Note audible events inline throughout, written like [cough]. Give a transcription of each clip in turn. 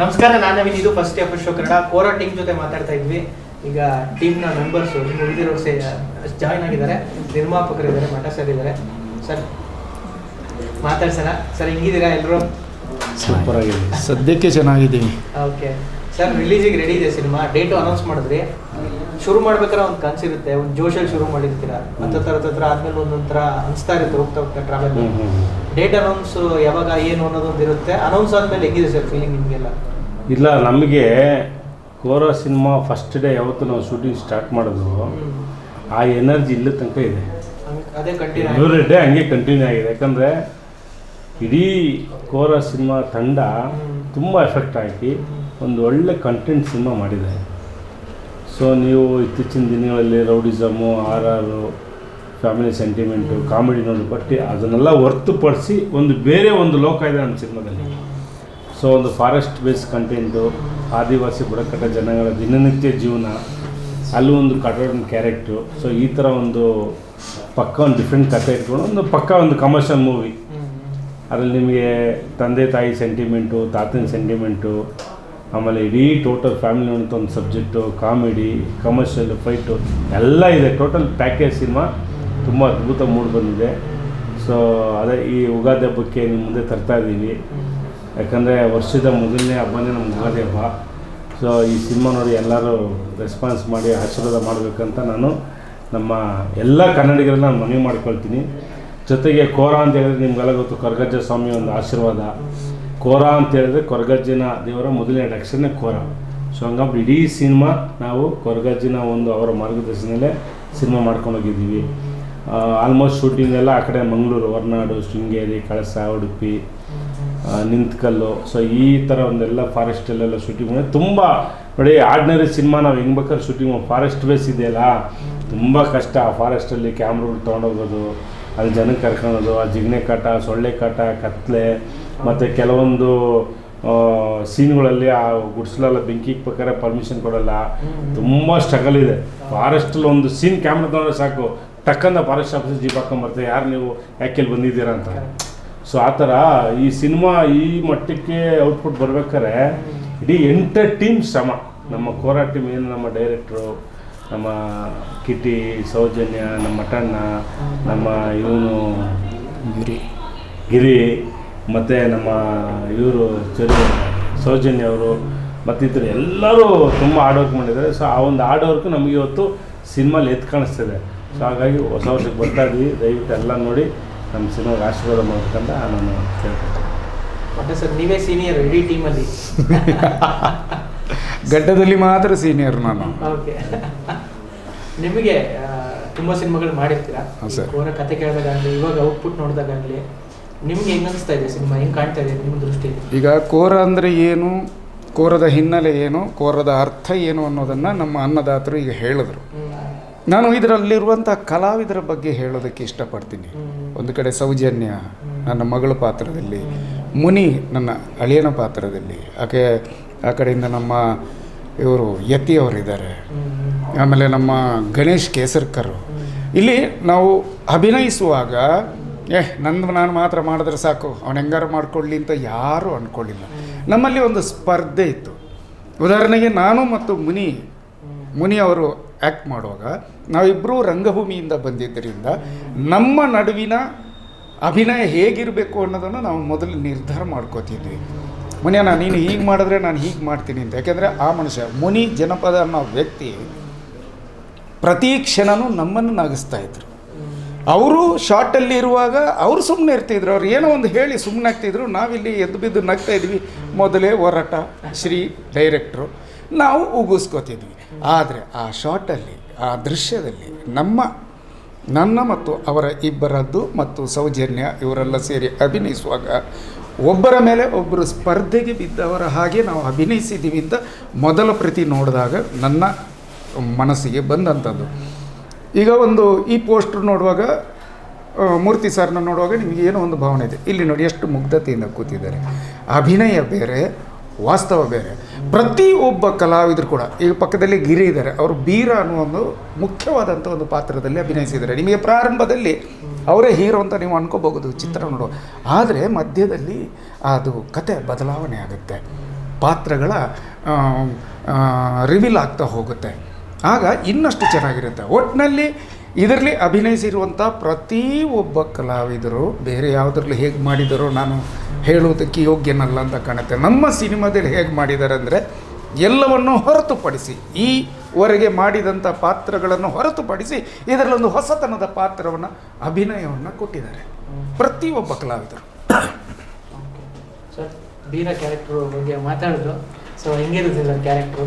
ನಮಸ್ಕಾರ ನಾನು ನವೀನ್. ಇದು first F show Kannada. Kora team ಜೊತೆ ಮಾತಾಡ್ತಾ ಇದ್ವಿ. ಈಗ ಟೀಮ್ನ ಮೆಂಬರ್ಸ್ ಉಳಿದಿರೋರು ಸೇ ಜಾಯ್ನ್ ಆಗಿದ್ದಾರೆ. ನಿರ್ಮಾಪಕರು ಇದ್ದಾರೆ ಮಠ ಸರ್ ಇದ್ದಾರೆ. ಸರ್ ಮಾತಾಡ್ಸೋಣ. ಸರ್ ಹೆಂಗಿದ್ದೀರಾ ಎಲ್ಲರೂ ಸೂಪರ್ ಆಗಿದೆ. ಸದ್ಯಕ್ಕೆ ಚೆನ್ನಾಗಿದ್ದೀನಿ. ಓಕೆ. ಸರ್ ರಿಲೀಸಿಗೆ ರೆಡಿ ಇದೆ ಸಿನಿಮಾ ಡೇಟು ಅನೌನ್ಸ್ ಮಾಡಿದ್ರಿ ಶುರು ಮಾಡ್ಬೇಕಾದ್ರೆ ಒಂದು ಕನಸಿರುತ್ತೆ ಒಂದು ಜೋಶಲ್ಲಿ ಶುರು ಮಾಡಿರ್ತೀರ? ಹತ್ತತ್ರ ಹತ್ತತ್ರ ಆದ್ಮೇಲೆ ಒಂದೊಂಥರ ಅನಿಸ್ತಾ ಇರುತ್ತೆ ಹೋಗ್ತಾ ಹೋಗ್ತಾ ಟ್ರಾವೆಲ್. ಡೇಟ್ ಅನೌನ್ಸ್ ಯಾವಾಗ ಏನು ಅನ್ನೋದೊಂದು ಇರುತ್ತೆ. ಅನೌನ್ಸ್ ಆದ್ಮೇಲೆ ಹೆಂಗಿದೆ ಸರ್ ಫೀಲಿಂಗ್ ನಿಮಗೆಲ್ಲ? ಇಲ್ಲ ನಮಗೆ ಕೋರ ಸಿನಿಮಾ ಫಸ್ಟ್ ಡೇ ಯಾವತ್ತು ನಾವು ಶೂಟಿಂಗ್ ಸ್ಟಾರ್ಟ್ ಮಾಡಿದ್ರು ಆ ಎನರ್ಜಿ ಇಲ್ಲ ತನಕ ಇದೆ. ಅದೇ ಕಂಟಿನ್ಯೂ ಡೇ ಹಂಗೆ ಕಂಟಿನ್ಯೂ ಆಗಿದೆ. ಯಾಕಂದರೆ ಇಡೀ ಕೋರ ಸಿನಿಮಾ ತಂಡ. ತುಂಬ ಎಫೆಕ್ಟ್ ಹಾಕಿ ಒಂದು ಒಳ್ಳೆ ಕಂಟೆಂಟ್ ಸಿನಿಮಾ ಮಾಡಿದೆ. ಸೊ ನೀವು ಇತ್ತೀಚಿನ ದಿನಗಳಲ್ಲಿ ರೌಡಿಸಮು ಆರ್ ಆರು ಫ್ಯಾಮಿಲಿ ಸೆಂಟಿಮೆಂಟು ಕಾಮಿಡಿ ನೋಡಿ ಬಟ್ ಅದನ್ನೆಲ್ಲ ಹೊರ್ತುಪಡಿಸಿ ಒಂದು ಬೇರೆ ಒಂದು ಲೋಕ ಇದೆ ನಮ್ಮ ಸಿನಿಮಾದಲ್ಲಿ ಸೊ ಒಂದು ಫಾರೆಸ್ಟ್ ಬೇಸ್ ಕಂಟೆಂಟು ಆದಿವಾಸಿ ಬುಡಕಟ್ಟ ಜನಗಳ ದಿನನಿತ್ಯ ಜೀವನ ಅಲ್ಲೂ ಒಂದು ಕಟ್ಟಡ ಕ್ಯಾರೆಕ್ಟು ಸೊ ಈ ಥರ ಒಂದು ಪಕ್ಕ ಒಂದು ಡಿಫ್ರೆಂಟ್ ಕಥೆ ಇಟ್ಕೊಂಡು ಒಂದು ಪಕ್ಕ ಒಂದು ಕಮರ್ಷಿಯಲ್ ಮೂವಿ ಅದರಲ್ಲಿ ನಿಮಗೆ ತಂದೆ ತಾಯಿ ಸೆಂಟಿಮೆಂಟು ತಾತನ ಸೆಂಟಿಮೆಂಟು ಆಮೇಲೆ ಇಡೀ ಟೋಟಲ್ ಫ್ಯಾಮಿಲಿ ಅಂತ ಒಂದು ಸಬ್ಜೆಕ್ಟು ಕಾಮಿಡಿ ಕಮರ್ಷಿಯಲ್ ಫೈಟು ಎಲ್ಲ ಇದೆ. ಟೋಟಲ್ ಪ್ಯಾಕೇಜ್ ಸಿನಿಮಾ ತುಂಬ ಅದ್ಭುತ ಮೂಡ್ ಬಂದಿದೆ. ಸೊ ಅದೇ ಈ ಯುಗಾದಿ ಹಬ್ಬಕ್ಕೆ ನಿಮ್ಮ ಮುಂದೆ ತರ್ತಾ ಇದ್ದೀವಿ ಯಾಕಂದರೆ ವರ್ಷದ ಮೊದಲನೇ ಹಬ್ಬನೇ ನಮ್ಮ ಯುಗಾದಿ ಹಬ್ಬ. ಸೊ ಈ ಸಿನಿಮಾ ನೋಡಿ ಎಲ್ಲರೂ ರೆಸ್ಪಾನ್ಸ್ ಮಾಡಿ, ಆಶೀರ್ವಾದ ಮಾಡಬೇಕಂತ ನಾನು ನಮ್ಮ ಎಲ್ಲ ಕನ್ನಡಿಗರನ್ನ ನಾನು ಮನವಿ ಮಾಡ್ಕೊಳ್ತೀನಿ. ಜೊತೆಗೆ ಕೋರ ಅಂತ ಹೇಳಿದ್ರೆ ನಿಮ್ಗೆಲ್ಲ ಗೊತ್ತು, ಕರ್ಗಜ್ಜ ಸ್ವಾಮಿ ಒಂದು ಆಶೀರ್ವಾದ. ಕೋರ ಅಂತ ಹೇಳಿದ್ರೆ ಕೊರಗಜ್ಜನ ದೇವರ ಮೊದಲನೇ ಅಕ್ಷರನೇ ಕೋರ. ಸೊ ಹಂಗಾಗಿ ಇಡೀ ಸಿನಿಮಾ ನಾವು ಕೊರಗಜ್ಜನ ಒಂದು ಅವರ ಮಾರ್ಗದರ್ಶನದಲ್ಲೇ ಸಿನಿಮಾ ಮಾಡ್ಕೊಂಡು ಹೋಗಿದ್ದೀವಿ. ಆಲ್ಮೋಸ್ಟ್ ಶೂಟಿಂಗ್ ಎಲ್ಲ ಆ ಕಡೆ ಮಂಗಳೂರು, ಹೊರನಾಡು, ಶೃಂಗೇರಿ, ಕಳಸ, ಉಡುಪಿ ನಿಂತ್ಕಲ್ಲು. ಸೊ ಈ ಥರ ಒಂದೆಲ್ಲ ಫಾರೆಸ್ಟಲ್ಲೆಲ್ಲ ಶೂಟಿಂಗ್ ಮಾಡಿ ತುಂಬ ನೋಡಿ ಆರ್ಡಿನರಿ ಸಿನಿಮಾ ನಾವು ಹೆಂಗೆ ಬೇಕಾದ್ರೆ ಶೂಟಿಂಗ್ ಫಾರೆಸ್ಟ್ ಬೇಸ್ ಇದೆಯಲ್ಲ? ತುಂಬ ಕಷ್ಟ. ಆ ಫಾರೆಸ್ಟಲ್ಲಿ ಕ್ಯಾಮ್ರಾಗಳು ತೊಗೊಂಡೋಗೋದು ಅಲ್ಲಿ ಜನಕ್ಕೆ ಕರ್ಕೊಳೋದು ಆ ಜಿಗ್ನೆ ಕಾಟ, ಸೊಳ್ಳೆ ಕಾಟ, ಕತ್ಲೆ ಮತ್ತು ಕೆಲವೊಂದು ಸೀನ್ಗಳಲ್ಲಿ ಆ ಗುಡ್ಸಲೆಲ್ಲ ಬೆಂಕಿ ಇಕ್ಬೇಕಾದ್ರೆ ಪರ್ಮಿಷನ್ ಕೊಡಲ್ಲ. ತುಂಬ ಸ್ಟ್ರಗಲ್ ಇದೆ. ಫಾರೆಸ್ಟಲ್ಲಿ ಒಂದು ಸೀನ್ ಕ್ಯಾಮ್ರಾ ತೊಗೊಂಡ್ರೆ ಸಾಕು. ಟಕ್ಕಂದ ಫಾರೆಸ್ಟ್ ಆಫೀಸ್ ಜೀಪ್ ಹಾಕೊಂಬರ್ತಾರೆ ಯಾರು ನೀವು? ಯಾಕೆ ಇಲ್ಲಿ ಬಂದಿದ್ದೀರಾ ಅಂತ. ಸೊ ಆ ಥರ ಈ ಸಿನಿಮಾ ಈ ಮಟ್ಟಕ್ಕೆ ಔಟ್ಪುಟ್ ಬರ್ಬೇಕಾದ್ರೆ ಇಡೀ ಎಂಟರ್ ಟೀಮ್ ಶ್ರಮ. ನಮ್ಮ ಕೋರಾ ಟೀಮ್ ಏನು? ನಮ್ಮ ಡೈರೆಕ್ಟ್ರು ನಮ್ಮ ಕಿಟಿ ಸೌಜನ್ಯ ನಮ್ಮ ಮಟಣ್ಣ ನಮ್ಮ ಇವನು ಗಿರಿ. ಗಿರಿ ಮತ್ತು ನಮ್ಮ ಇವರು ಚರಿ ಸೌಜನ್ಯ ಅವರು ಮತ್ತಿತರ ಎಲ್ಲರೂ ತುಂಬ ಹಾರ್ಡ್ ವರ್ಕ್ ಮಾಡಿದ್ದಾರೆ. ಸೊ ಆ ಒಂದು ಹಾರ್ಡ್ ವರ್ಕ್ ನಮಗೆ ಇವತ್ತು ಸಿನಿಮಾಲಿ ಎದ್ದು ಕಾಣಿಸ್ತಿದೆ. ಸೊ ಹಾಗಾಗಿ ಹೊಸ ವರ್ಷಕ್ಕೆ ಬರ್ತಾ ಇದ್ದೀವಿ ದಯವಿಟ್ಟು ಎಲ್ಲ ನೋಡಿ ನಮ್ಮ ಸಿನಿಮಾಗೆ ಆಶೀರ್ವಾದ ಮಾಡ್ಬೇಕಂತ ನಾನು ಕೇಳ್ತೀನಿ ಮತ್ತೆ ಸರ್ ನೀವೇ ಸೀನಿಯರ್ ಇಡೀ ಟೀಮಲ್ಲಿ [laughs] ಗಡ್ಡದಲ್ಲಿ ಮಾತ್ರ ಸೀನಿಯರ್ ನಾನು. ಓಕೆ ನಿಮಗೆ ತುಂಬ ಸಿನಿಮಾಗಳು ಮಾಡಿರ್ತೀರಾ? ಸರ್. ಕೋರ ಕತೆ ಕೇಳಿದಾಗಲಿ ಇವಾಗ ಔಟ್ಪುಟ್ ನೋಡಿದಾಗಲಿ ನಿಮ್ಗೆ ಹೆಂಗ್ ಅನಿಸ್ತಾ ಇದೆ ಸಿನಿಮಾ ಹೆಂಗ್ ಕಾಣ್ತಾ ಇದೆ ನಿಮ್ಮ ದೃಷ್ಟಿಯಲ್ಲಿ? ಈಗ ಕೋರ ಅಂದರೆ ಏನು ಕೋರದ ಹಿನ್ನೆಲೆ ಏನು ಕೋರದ ಅರ್ಥ ಏನು ಅನ್ನೋದನ್ನು ನಮ್ಮ ಅನ್ನದಾತರು ಈಗ ಹೇಳಿದ್ರು. ನಾನು ಇದರಲ್ಲಿರುವಂಥ ಕಲಾವಿದರ ಬಗ್ಗೆ ಹೇಳೋದಕ್ಕೆ ಇಷ್ಟಪಡ್ತೀನಿ. ಒಂದು ಕಡೆ ಸೌಜನ್ಯ ನನ್ನ ಮಗಳ ಪಾತ್ರದಲ್ಲಿ ಮುನಿ ನನ್ನ ಅಳಿಯನ ಪಾತ್ರದಲ್ಲಿ ಆಕೆ ಆ ಕಡೆಯಿಂದ ನಮ್ಮ ಇವರು ಯತಿ ಅವರಿದ್ದಾರೆ. ಹ್ಮ್. ಆಮೇಲೆ ನಮ್ಮ ಗಣೇಶ್ ಕೇಸರ್ಕರ್. ಇಲ್ಲಿ ನಾವು ಅಭಿನಯಿಸುವಾಗ ಏ, ನಂದು ನಾನು ಮಾತ್ರ ಮಾಡಿದ್ರೆ ಸಾಕು. ಅವನು ಹೆಂಗಾರು ಮಾಡ್ಕೊಳ್ಳಿ ಅಂತ ಯಾರೂ ಅಂದ್ಕೊಳ್ಳಿಲ್ಲ ನಮ್ಮಲ್ಲಿ ಒಂದು ಸ್ಪರ್ಧೆ ಇತ್ತು. ಉದಾಹರಣೆಗೆ ನಾನು ಮತ್ತು ಮುನಿ ಮುನಿ ಅವರು ಆ್ಯಕ್ಟ್ ಮಾಡುವಾಗ ನಾವಿಬ್ಬರೂ ರಂಗಭೂಮಿಯಿಂದ ಬಂದಿದ್ದರಿಂದ ನಮ್ಮ ನಡುವಿನ ಅಭಿನಯ ಹೇಗಿರಬೇಕು ಅನ್ನೋದನ್ನು ನಾವು ಮೊದಲು ನಿರ್ಧಾರ ಮಾಡ್ಕೋತಿದ್ವಿ. ನಾನು ನೀನು ಹೀಗೆ ಮಾಡಿದ್ರೆ ನಾನು ಹೀಗೆ ಮಾಡ್ತೀನಿ ಅಂತ. ಯಾಕೆಂದರೆ ಆ ಮನುಷ್ಯ, ಮುನಿ ಜನಪದ ಅನ್ನೋ ವ್ಯಕ್ತಿ ಪ್ರತಿ ಕ್ಷಣನೂ ನಮ್ಮನ್ನು ನಗಿಸ್ತಾ ಇದ್ರು. ಅವರು ಶಾರ್ಟಲ್ಲಿ ಇರುವಾಗ ಅವರು ಸುಮ್ಮನೆ ಇರ್ತಿದ್ರು. ಅವ್ರು ಏನೋ ಒಂದು ಹೇಳಿ ಸುಮ್ಮನೆ ಆಗ್ತಿದ್ರು. ನಾವಿಲ್ಲಿ ಎದ್ದು ಬಿದ್ದು ನಗ್ತಾ ಇದ್ವಿ. ಮೊದಲೇ ಹೋರಾಟ ಶ್ರೀ ಡೈರೆಕ್ಟ್ರು. ನಾವು ಉಗಿಸ್ಕೋತಿದ್ವಿ. ಆದರೆ ಆ ಶಾರ್ಟಲ್ಲಿ ಆ ದೃಶ್ಯದಲ್ಲಿ ನಮ್ಮ, ನನ್ನ ಮತ್ತು ಅವರ ಇಬ್ಬರದ್ದು ಮತ್ತು ಸೌಜನ್ಯ ಇವರೆಲ್ಲ ಸೇರಿ ಅಭಿನಯಿಸುವಾಗ ಒಬ್ಬರ ಮೇಲೆ ಒಬ್ಬರು ಸ್ಪರ್ಧೆಗೆ ಬಿದ್ದವರ ಹಾಗೆ ನಾವು ಅಭಿನಯಿಸಿದ್ದೀವಿ ಅಂತ ಮೊದಲ ಪ್ರತಿ ನೋಡಿದಾಗ ನನ್ನ ಮನಸ್ಸಿಗೆ ಬಂದಂಥದ್ದು. ಈಗ ಒಂದು ಈ ಪೋಸ್ಟರ್ ನೋಡುವಾಗ ಮೂರ್ತಿ ಸರ್ನ ನೋಡುವಾಗ ನಿಮಗೆ ಏನೋ ಒಂದು ಭಾವನೆ ಇದೆ. ಇಲ್ಲಿ ನೋಡಿ ಎಷ್ಟು ಮುಗ್ಧತೆಯಿಂದ ಕೂತಿದ್ದಾರೆ. ಅಭಿನಯ ಬೇರೆ, ವಾಸ್ತವ ಬೇರೆ. ಪ್ರತಿ ಒಬ್ಬ ಕಲಾವಿದರು ಕೂಡ, ಈಗ ಪಕ್ಕದಲ್ಲಿ ಗಿರಿ ಇದ್ದಾರೆ, ಅವರು ಬೀರ ಅನ್ನೋ ಒಂದು ಮುಖ್ಯವಾದಂಥ ಒಂದು ಪಾತ್ರದಲ್ಲಿ ಅಭಿನಯಿಸಿದ್ದಾರೆ. ನಿಮಗೆ ಪ್ರಾರಂಭದಲ್ಲಿ ಅವರೇ ಹೀರೋ ಅಂತ ನೀವು ಅನ್ಕೋಬಹುದು, ಚಿತ್ರ ನೋಡುವ. ಆದರೆ ಮಧ್ಯದಲ್ಲಿ ಅದು ಕತೆ ಬದಲಾವಣೆ ಆಗುತ್ತೆ. ಪಾತ್ರಗಳ ರಿವೀಲ್ ಆಗ್ತಾ ಹೋಗುತ್ತೆ. ಆಗ ಇನ್ನಷ್ಟು ಚೆನ್ನಾಗಿರುತ್ತೆ. ಒಟ್ಟಿನಲ್ಲಿ ಇದರಲ್ಲಿ ಅಭಿನಯಿಸಿರುವಂಥ ಪ್ರತಿ ಒಬ್ಬ ಕಲಾವಿದರು, ಬೇರೆ ಯಾವುದ್ರಲ್ಲಿ ಹೇಗೆ ಮಾಡಿದರೋ ನಾನು ಹೇಳುವುದಕ್ಕೆ ಯೋಗ್ಯನಲ್ಲ ಅಂತ ಕಾಣುತ್ತೆ. ನಮ್ಮ ಸಿನಿಮಾದಲ್ಲಿ ಹೇಗೆ ಮಾಡಿದ್ದಾರೆ ಅಂದರೆ ಎಲ್ಲವನ್ನು ಹೊರತುಪಡಿಸಿ ಈವರೆಗೆ ಮಾಡಿದಂಥ ಪಾತ್ರಗಳನ್ನು ಹೊರತುಪಡಿಸಿ ಇದರಲ್ಲೊಂದು ಹೊಸತನದ ಪಾತ್ರವನ್ನು, ಅಭಿನಯವನ್ನು ಕೊಟ್ಟಿದ್ದಾರೆ. ಪ್ರತಿಯೊಬ್ಬ ಕಲಾವಿದರು. [coughs] ಬೀರ ಕ್ಯಾರೆಕ್ಟರ್ ಬಗ್ಗೆ ಮಾತಾಡಿದ್ರು ಸೊ ಹೆಂಗಿರುತ್ತೆ ಸರ್ ಕ್ಯಾರೆಕ್ಟ್ರು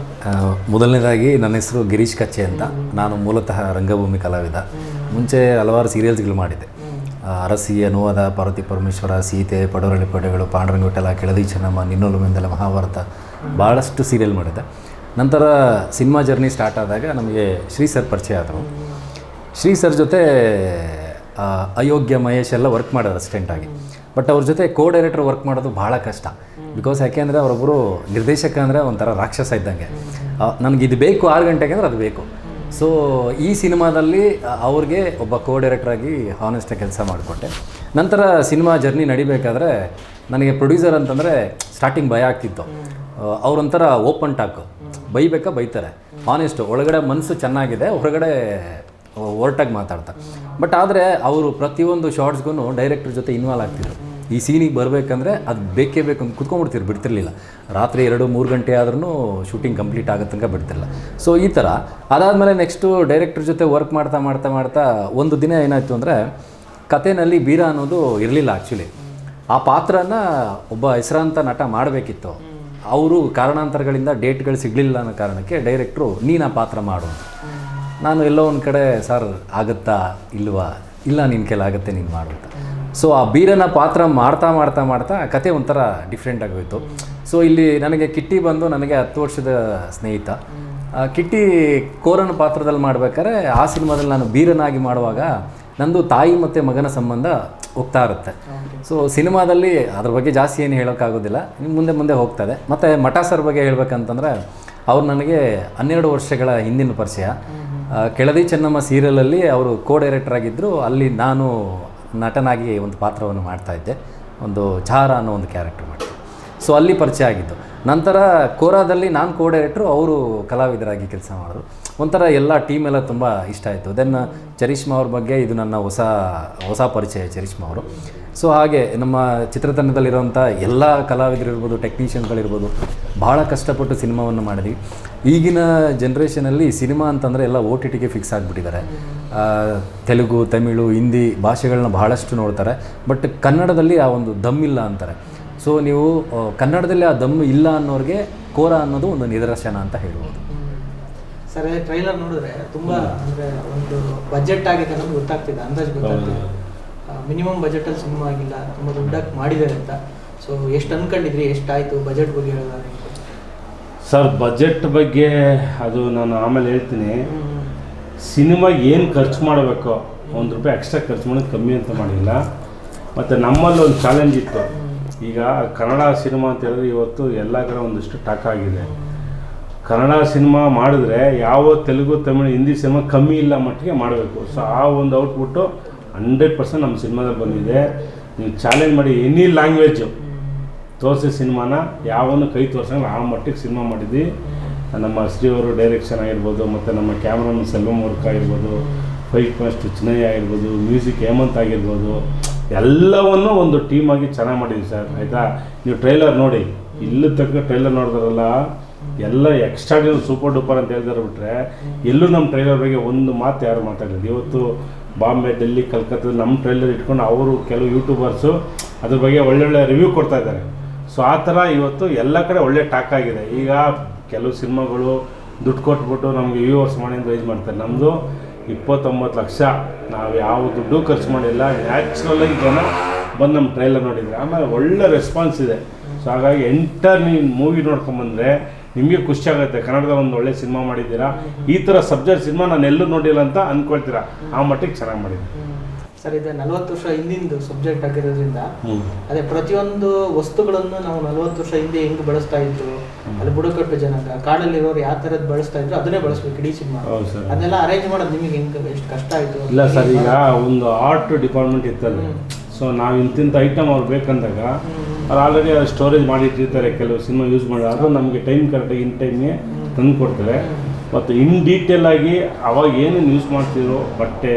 ಮೊದಲನೇದಾಗಿ ನನ್ನ ಹೆಸರು ಗಿರೀಶ್ ಕಚ್ಚೆ ಅಂತ. ನಾನು ಮೂಲತಃ ರಂಗಭೂಮಿ ಕಲಾವಿದ. ಮುಂಚೆ ಹಲವಾರು ಸೀರಿಯಲ್ಸ್ಗಳು ಮಾಡಿದ್ದೆ. ಅರಸಿಯ ಅರಸಿ ಅನುವಾದ ಪಾರ್ವತಿ ಪರಮೇಶ್ವರ ಸೀತೆ ಪಡವರಳ್ಳಿ ಪಡೆಗಳು ಪಾಂಡುರಂಗ ವಿಠಲ ಕೆಳದಿ ಚೆನ್ನಮ್ಮ ನಿನ್ನೋಲು ಮೆಂದಲ ಮಹಾಭಾರತ ಭಾಳಷ್ಟು ಸೀರಿಯಲ್ ಮಾಡಿದ್ದೆ. ನಂತರ ಸಿನಿಮಾ ಜರ್ನಿ ಸ್ಟಾರ್ಟ್ ಆದಾಗ ನಮಗೆ ಶ್ರೀ ಸರ್ ಪರಿಚಯ ಆದರು. ಶ್ರೀ ಸರ್ ಜೊತೆ ಅಯೋಗ್ಯ ಮಹೇಶ್ ಎಲ್ಲ ವರ್ಕ್ ಮಾಡೋರು ಅಸಿಸ್ಟೆಂಟಾಗಿ ಬಟ್ ಅವ್ರ ಜೊತೆ ಕೋ ಡೈರೆಕ್ಟರ್ ವರ್ಕ್ ಮಾಡೋದು ಭಾಳ ಕಷ್ಟ. ಬಿಕಾಸ್ ಯಾಕೆಂದರೆ ಅವರೊಬ್ಬರು ನಿರ್ದೇಶಕ ಅಂದರೆ ಒಂಥರ ರಾಕ್ಷಸ ಇದ್ದಂಗೆ. ನನಗೆ ಇದು ಬೇಕು ಆರು ಗಂಟೆಗೆ ಅಂದರೆ ಅದು ಬೇಕು. ಸೊ ಈ ಸಿನಿಮಾದಲ್ಲಿ ಅವ್ರಿಗೆ ಒಬ್ಬ ಕೋ ಡೈರೆಕ್ಟ್ರಾಗಿ ಹಾನೆಸ್ಟಾಗಿ ಕೆಲಸ ಮಾಡಿಕೊಟ್ಟೆ. ನಂತರ ಸಿನಿಮಾ ಜರ್ನಿ ನಡಿಬೇಕಾದ್ರೆ ನನಗೆ ಪ್ರೊಡ್ಯೂಸರ್ ಅಂತಂದರೆ ಸ್ಟಾರ್ಟಿಂಗ್ ಭಯ ಆಗ್ತಿತ್ತು. ಅವ್ರೊಂಥರ ಓಪನ್ ಟಾಕ್ ಬೈಬೇಕಾ ಬೈತಾರೆ. ಆನೆಸ್ಟು ಒಳಗಡೆ ಮನಸ್ಸು ಚೆನ್ನಾಗಿದೆ, ಹೊರಗಡೆ ಒರ್ಟಾಗಿ ಮಾತಾಡ್ತಾರೆ. ಬಟ್ ಆದರೆ ಅವರು ಪ್ರತಿಯೊಂದು ಶಾರ್ಟ್ಸ್ಗೂ ಡೈರೆಕ್ಟರ್ ಜೊತೆ ಇನ್ವಾಲ್ವ್ ಆಗ್ತಿದ್ರು. ಈ ಸೀನಿಗೆ ಬರಬೇಕಂದ್ರೆ ಅದು ಬೇಕೇ ಬೇಕು ಅಂತ ಕುತ್ಕೊಂಡ್ಬಿಡ್ತಿರು ಬಿಡ್ತಿರ್ಲಿಲ್ಲ. ರಾತ್ರಿ ಎರಡು, ಮೂರು ಗಂಟೆ ಆದ್ರೂ ಶೂಟಿಂಗ್ ಕಂಪ್ಲೀಟ್ ಆಗೋ ತನಕ ಬಿಡ್ತಿರಲ್ಲ ಸೊ ಈ ಥರ ಅದಾದಮೇಲೆ ನೆಕ್ಸ್ಟು ಡೈರೆಕ್ಟ್ರ್ ಜೊತೆ ವರ್ಕ್ ಮಾಡ್ತಾ ಮಾಡ್ತಾ ಮಾಡ್ತಾ ಒಂದು ದಿನ ಏನಾಯಿತು ಅಂದರೆ ಕಥೆನಲ್ಲಿ ಬೀರ ಅನ್ನೋದು ಇರಲಿಲ್ಲ ಆ್ಯಕ್ಚುಲಿ ಆ ಪಾತ್ರನ ಒಬ್ಬ ಹೆಸರಾಂತ ನಟ ಮಾಡಬೇಕಿತ್ತು. ಅವರು ಕಾರಣಾಂತರಗಳಿಂದ ಡೇಟ್ಗಳು ಸಿಗಲಿಲ್ಲ ಅನ್ನೋ ಕಾರಣಕ್ಕೆ ಡೈರೆಕ್ಟ್ರು ನೀನು ಆ ಪಾತ್ರ ಮಾಡು. ನಾನು ಎಲ್ಲೋ ಒಂದು ಕಡೆ, ಸರ್, ಆಗುತ್ತಾ? ಇಲ್ವಾ? ಇಲ್ಲ ನಿನ್ನ ಕೈಲಿ ಆಗುತ್ತೆ, ನೀನು ಮಾಡು ಅಂತ. ಸೊ ಆ ಬೀರನ ಪಾತ್ರ ಮಾಡ್ತಾ ಮಾಡ್ತಾ ಮಾಡ್ತಾ ಕತೆ ಒಂಥರ ಡಿಫ್ರೆಂಟ್ ಆಗೋಯ್ತು ಸೊ ಇಲ್ಲಿ ನನಗೆ ಕಿಟ್ಟಿ ಬಂದು ನನಗೆ ಹತ್ತು ವರ್ಷದ ಸ್ನೇಹಿತ. ಕಿಟ್ಟಿ ಕೋರನ ಪಾತ್ರದಲ್ಲಿ ಮಾಡ್ಬೇಕಾದ್ರೆ, ಆ ಸಿನಿಮಾದಲ್ಲಿ ನಾನು ಬೀರನಾಗಿ ಮಾಡುವಾಗ ನಂದು ತಾಯಿ ಮತ್ತು ಮಗನ ಸಂಬಂಧ ಹೋಗ್ತಾ ಇರುತ್ತೆ. ಸೊ ಸಿನಿಮಾದಲ್ಲಿ ಅದ್ರ ಬಗ್ಗೆ ಜಾಸ್ತಿ ಏನು ಹೇಳೋಕ್ಕಾಗೋದಿಲ್ಲ. ಮುಂದೆ ಮುಂದೆ ಹೋಗ್ತದೆ. ಮತ್ತು ಮಠ ಸರ್ ಬಗ್ಗೆ ಹೇಳ್ಬೇಕಂತಂದರೆ, ಅವ್ರು ನನಗೆ ಹನ್ನೆರಡು ವರ್ಷಗಳ ಹಿಂದಿನ ಪರಿಚಯ. ಕೆಳದಿ ಚೆನ್ನಮ್ಮ ಸೀರಿಯಲಲ್ಲಿ ಅವರು ಕೋ ಡೈರೆಕ್ಟರ್ ಆಗಿದ್ದರು ಅಲ್ಲಿ ನಾನು ನಟನಾಗಿ ಒಂದು ಪಾತ್ರವನ್ನು ಮಾಡ್ತಾ ಇದ್ದೆ. ಒಂದು ಚಾರ ಅನ್ನೋ ಒಂದು ಕ್ಯಾರೆಕ್ಟರ್ ಮಾಡ್ತೀನಿ ಸೊ ಅಲ್ಲಿ ಪರಿಚಯ ಆಗಿದ್ದು. ನಂತರ ಕೋರಾದಲ್ಲಿ ನಾನು ಕೋ ಡೈರೆಕ್ಟ್ರು ಅವರು ಕಲಾವಿದರಾಗಿ ಕೆಲಸ ಮಾಡಿದ್ರು. ಒಂಥರ ಎಲ್ಲ ಟೀಮ್ ಎಲ್ಲ ತುಂಬ ಇಷ್ಟ ಆಯಿತು. ದೆನ್ ಚರಿಷ್ಮಾ ಅವ್ರ ಬಗ್ಗೆ ಇದು ನನ್ನ ಹೊಸ ಹೊಸ ಪರಿಚಯ ಚರಿಷ್ಮಾ ಅವರು. ಸೊ ಹಾಗೆ ನಮ್ಮ ಚಿತ್ರತಂಡದಲ್ಲಿರುವಂಥ ಎಲ್ಲ ಕಲಾವಿದರಿರ್ಬೋದು ಟೆಕ್ನಿಷಿಯನ್ಗಳಿರ್ಬೋದು ಭಾಳ ಕಷ್ಟಪಟ್ಟು ಸಿನಿಮಾವನ್ನು ಮಾಡಿದ್ವಿ. ಈಗಿನ ಜನ್ರೇಷನಲ್ಲಿ ಸಿನಿಮಾ ಅಂತಂದರೆ ಎಲ್ಲ ಓ ಟಿ ಟಿಗೆ ಫಿಕ್ಸ್ ಆಗಿಬಿಟ್ಟಿದ್ದಾರೆ. ತೆಲುಗು ತಮಿಳು ಹಿಂದಿ ಭಾಷೆಗಳನ್ನ ಬಹಳಷ್ಟು ನೋಡ್ತಾರೆ. ಬಟ್ ಕನ್ನಡದಲ್ಲಿ ಆ ಒಂದು ದಮ್ ಇಲ್ಲ ಅಂತಾರೆ. ಸೊ ನೀವು ಕನ್ನಡದಲ್ಲಿ ಆ ದಮ್ ಇಲ್ಲ ಅನ್ನೋರಿಗೆ ಕೋರ ಅನ್ನೋದು ಒಂದು ನಿದರ್ಶನ ಅಂತ ಹೇಳ್ಬೋದು. ಸರ್ ಟ್ರೈಲರ್ ನೋಡಿದ್ರೆ ತುಂಬಾ ಅಂದ್ರೆ ಒಂದು ಬಜೆಟ್ ಆಗಿದೆ ಅನ್ನೋದು ಗೊತ್ತಾಗ್ತಿದೆ ಅಂದಾಜು ಗೊತ್ತಾಗ್ತಿದೆ. ಮಿನಿಮಮ್ ಬಜೆಟಲ್ಲಿ ಸಿನಿಮಾ ಆಗಿಲ್ಲ, ತುಂಬ ದುಡ್ಡಾಗಿ ಮಾಡಿದ್ದಾರೆ ಅಂತ. ಸೊ ಎಷ್ಟು ಅನ್ಕೊಂಡಿದ್ರಿ? ಎಷ್ಟಾಯಿತು ಬಜೆಟ್ ಬಗ್ಗೆ ಹೇಳೋದಾದ್ರೆ? ಸರ್, ಬಜೆಟ್ ಬಗ್ಗೆ ಅದು ನಾನು ಆಮೇಲೆ ಹೇಳ್ತೀನಿ. ಸಿನಿಮಾ ಏನು ಖರ್ಚು ಮಾಡಬೇಕು, ಒಂದು ರೂಪಾಯಿ ಎಕ್ಸ್ಟ್ರಾ ಖರ್ಚು ಮಾಡೋದು ಕಮ್ಮಿ ಅಂತ ಮಾಡಿಲ್ಲ. ಮತ್ತು ನಮ್ಮಲ್ಲಿ ಒಂದು ಚಾಲೆಂಜ್ ಇತ್ತು. ಈಗ ಕನ್ನಡ ಸಿನಿಮಾ ಅಂತ ಹೇಳಿದ್ರೆ ಇವತ್ತು ಎಲ್ಲ ಕಡೆ ಒಂದಿಷ್ಟು ಟಾಕ್ ಆಗಿದೆ. ಕನ್ನಡ ಸಿನಿಮಾ ಮಾಡಿದ್ರೆ ಯಾವ ತೆಲುಗು, ತಮಿಳು, ಹಿಂದಿ ಸಿನಿಮಾ ಕಮ್ಮಿ ಇಲ್ಲ ಮಟ್ಟಿಗೆ ಮಾಡಬೇಕು. ಸೊ ಆ ಒಂದು ಔಟ್ಪುಟ್ಟು ಹಂಡ್ರೆಡ್ ಪರ್ಸೆಂಟ್ ನಮ್ಮ ಸಿನಿಮಾದಲ್ಲಿ ಬಂದಿದೆ. ನೀವು ಚಾಲೆಂಜ್ ಮಾಡಿ ಎನಿ ಲ್ಯಾಂಗ್ವೇಜು ತೋರಿಸಿ ಸಿನಿಮಾನ ಯಾವನ್ನು ಕೈ ತೋರ್ಸಂಗಿಲ್ಲ, ಆ ಮಟ್ಟಿಗೆ ಸಿನಿಮಾ ಮಾಡಿದ್ವಿ. ನಮ್ಮ ಶ್ರೀಯವರು ಡೈರೆಕ್ಷನ್ ಆಗಿರ್ಬೋದು, ಮತ್ತು ನಮ್ಮ ಕ್ಯಾಮ್ರಾಮನ್ ಸೆಲ್ವಂ ವರ್ಕ್ ಆಗಿರ್ಬೋದು ಫೈಟ್ ಮಾಸ್ಟರ್ ಚಿನ್ನಯ್ಯ ಆಗಿರ್ಬೋದು, ಮ್ಯೂಸಿಕ್ ಹೇಮಂತ್ ಆಗಿರ್ಬೋದು, ಎಲ್ಲವನ್ನು ಒಂದು ಟೀಮಾಗಿ ಚೆನ್ನಾಗಿ ಮಾಡಿದ್ವಿ ಸರ್, ಆಯಿತಾ? ನೀವು ಟ್ರೈಲರ್ ನೋಡಿ ಇಲ್ಲಿ ತಕ್ಕ ಟ್ರೈಲರ್ ನೋಡಿದ್ರಲ್ಲ, ಎಲ್ಲ ಎಕ್ಸ್ಟ್ರಾ ಸೂಪರ್ ಡೂಪರ್ ಅಂತ ಹೇಳಿದಾರೆ ಬಿಟ್ರೆ, ಎಲ್ಲೂ ನಮ್ಮ ಟ್ರೈಲರ್ ಬಗ್ಗೆ ಒಂದು ಮಾತು ಯಾರು ಮಾತಾಡಲಿಲ್ಲ. ಇವತ್ತು ಬಾಂಬೆ ಡೆಲ್ಲಿ, ಕಲ್ಕತ್ತಾದಲ್ಲಿ ನಮ್ಮ ಟ್ರೈಲರ್ ಇಟ್ಕೊಂಡು ಅವರು ಕೆಲವು ಯೂಟ್ಯೂಬರ್ಸು ಅದ್ರ ಬಗ್ಗೆ ಒಳ್ಳೊಳ್ಳೆ ರಿವ್ಯೂ ಕೊಡ್ತಾ ಇದ್ದಾರೆ. ಸೊ ಆ ಥರ ಇವತ್ತು ಎಲ್ಲ ಕಡೆ ಒಳ್ಳೆ ಟಾಕ್ ಆಗಿದೆ. ಈಗ ಕೆಲವು ಸಿನಿಮಾಗಳು ದುಡ್ಡು ಕೊಟ್ಬಿಟ್ಟು ನಮಗೆ ವ್ಯೂವರ್ಸ್ ಮಾಡಿ ರೈಸ್ ಮಾಡ್ತಾರೆ. ನಮ್ಮದು ಇಪ್ಪತ್ತೊಂಬತ್ತು ಲಕ್ಷ. ನಾವು ಯಾವ ದುಡ್ಡು ಖರ್ಚು ಮಾಡಿಲ್ಲ. ನ್ಯಾಚುರಲಾಗಿ ಜನ ಬಂದು ನಮ್ಮ ಟ್ರೈಲರ್ ನೋಡಿದ್ರೆ. ಆಮೇಲೆ ಒಳ್ಳೆ ರೆಸ್ಪಾನ್ಸ್ ಇದೆ. ಸೊ ಹಾಗಾಗಿ ಎಂಟರ್ ನೀನು ಮೂವಿ ನೋಡ್ಕೊಂಬಂದ್ರೆ ನಿಮಗೆ ಖುಷಿ ಆಗುತ್ತೆ. ಕನ್ನಡದ ಒಂದು ಒಳ್ಳೆ ಸಿನಿಮಾ ಮಾಡಿದ್ದೀರಾ? ಈ ಥರ ಸಬ್ಜೆಕ್ಟ್ ಸಿನಿಮಾ ನಾನು ಎಲ್ಲೂ ನೋಡಿಲ್ಲ ಅಂತ ಅಂದ್ಕೊಳ್ತೀರಾ ಆ ಮಟ್ಟಿಗೆ ಚೆನ್ನಾಗಿ ಮಾಡಿದ್ದೀನಿ ಸರ್ ಇದೆ ನಲವತ್ತು ವರ್ಷ ಹಿಂದಿಂದು ಸಬ್ಜೆಕ್ಟ್ ಆಗಿರೋದ್ರಿಂದ ಅದೇ ಪ್ರತಿಯೊಂದು ವಸ್ತುಗಳನ್ನು ನಾವು ನಲವತ್ತು ವರ್ಷ ಹಿಂದೆ ಹೆಂಗ್ ಬಳಸ್ತಾ ಇದ್ರು ಅಲ್ಲಿ ಬುಡಕಟ್ಟು ಜನಾಂಗ ಕಾಡಲ್ಲಿರೋರು ಯಾವ ತರದ್ ಬಳಸ್ತಾ ಇದ್ರು ಅದನ್ನೇ ಬಳಸ್ಬೇಕು ಇಡೀ ಸಿನಿಮಾ. ಅದನ್ನೆಲ್ಲ ಅರೇಂಜ್ ಮಾಡೋದು ನಿಮಗೆ ಹೆಂಗ್ ಎಷ್ಟು ಕಷ್ಟ ಆಯ್ತು ಇಲ್ಲ ಸರ್ ಈಗ ಒಂದು ಆರ್ಟ್ ಡಿಪಾರ್ಟ್ಮೆಂಟ್ ಇರ್ತದೆ ಸೊ ನಾವು ಇಂತಿಂಥ ಐಟಮ್ ಅವ್ರು ಬೇಕಂದಾಗ, ಅವ್ರು ಆಲ್ರೆಡಿ ಅವ್ರು ಸ್ಟೋರೇಜ್ ಮಾಡಿಟ್ಟಿರ್ತಾರೆ, ಕೆಲವು ಸಿನಿಮಾ ಯೂಸ್ ಮಾಡಿ ಅದು ನಮಗೆ ಟೈಮ್ ಕರೆಕ್ಟಾಗಿ ಇನ್ ಟೈಮ್ಗೆ ತಂದು ಕೊಡ್ತಾರೆ. ಮತ್ತು ಇನ್ ಡೀಟೇಲ್ ಆಗಿ ಅವಾಗ ಏನೇನು ಯೂಸ್ ಮಾಡ್ತಿದ್ರು, ಬಟ್ಟೆ,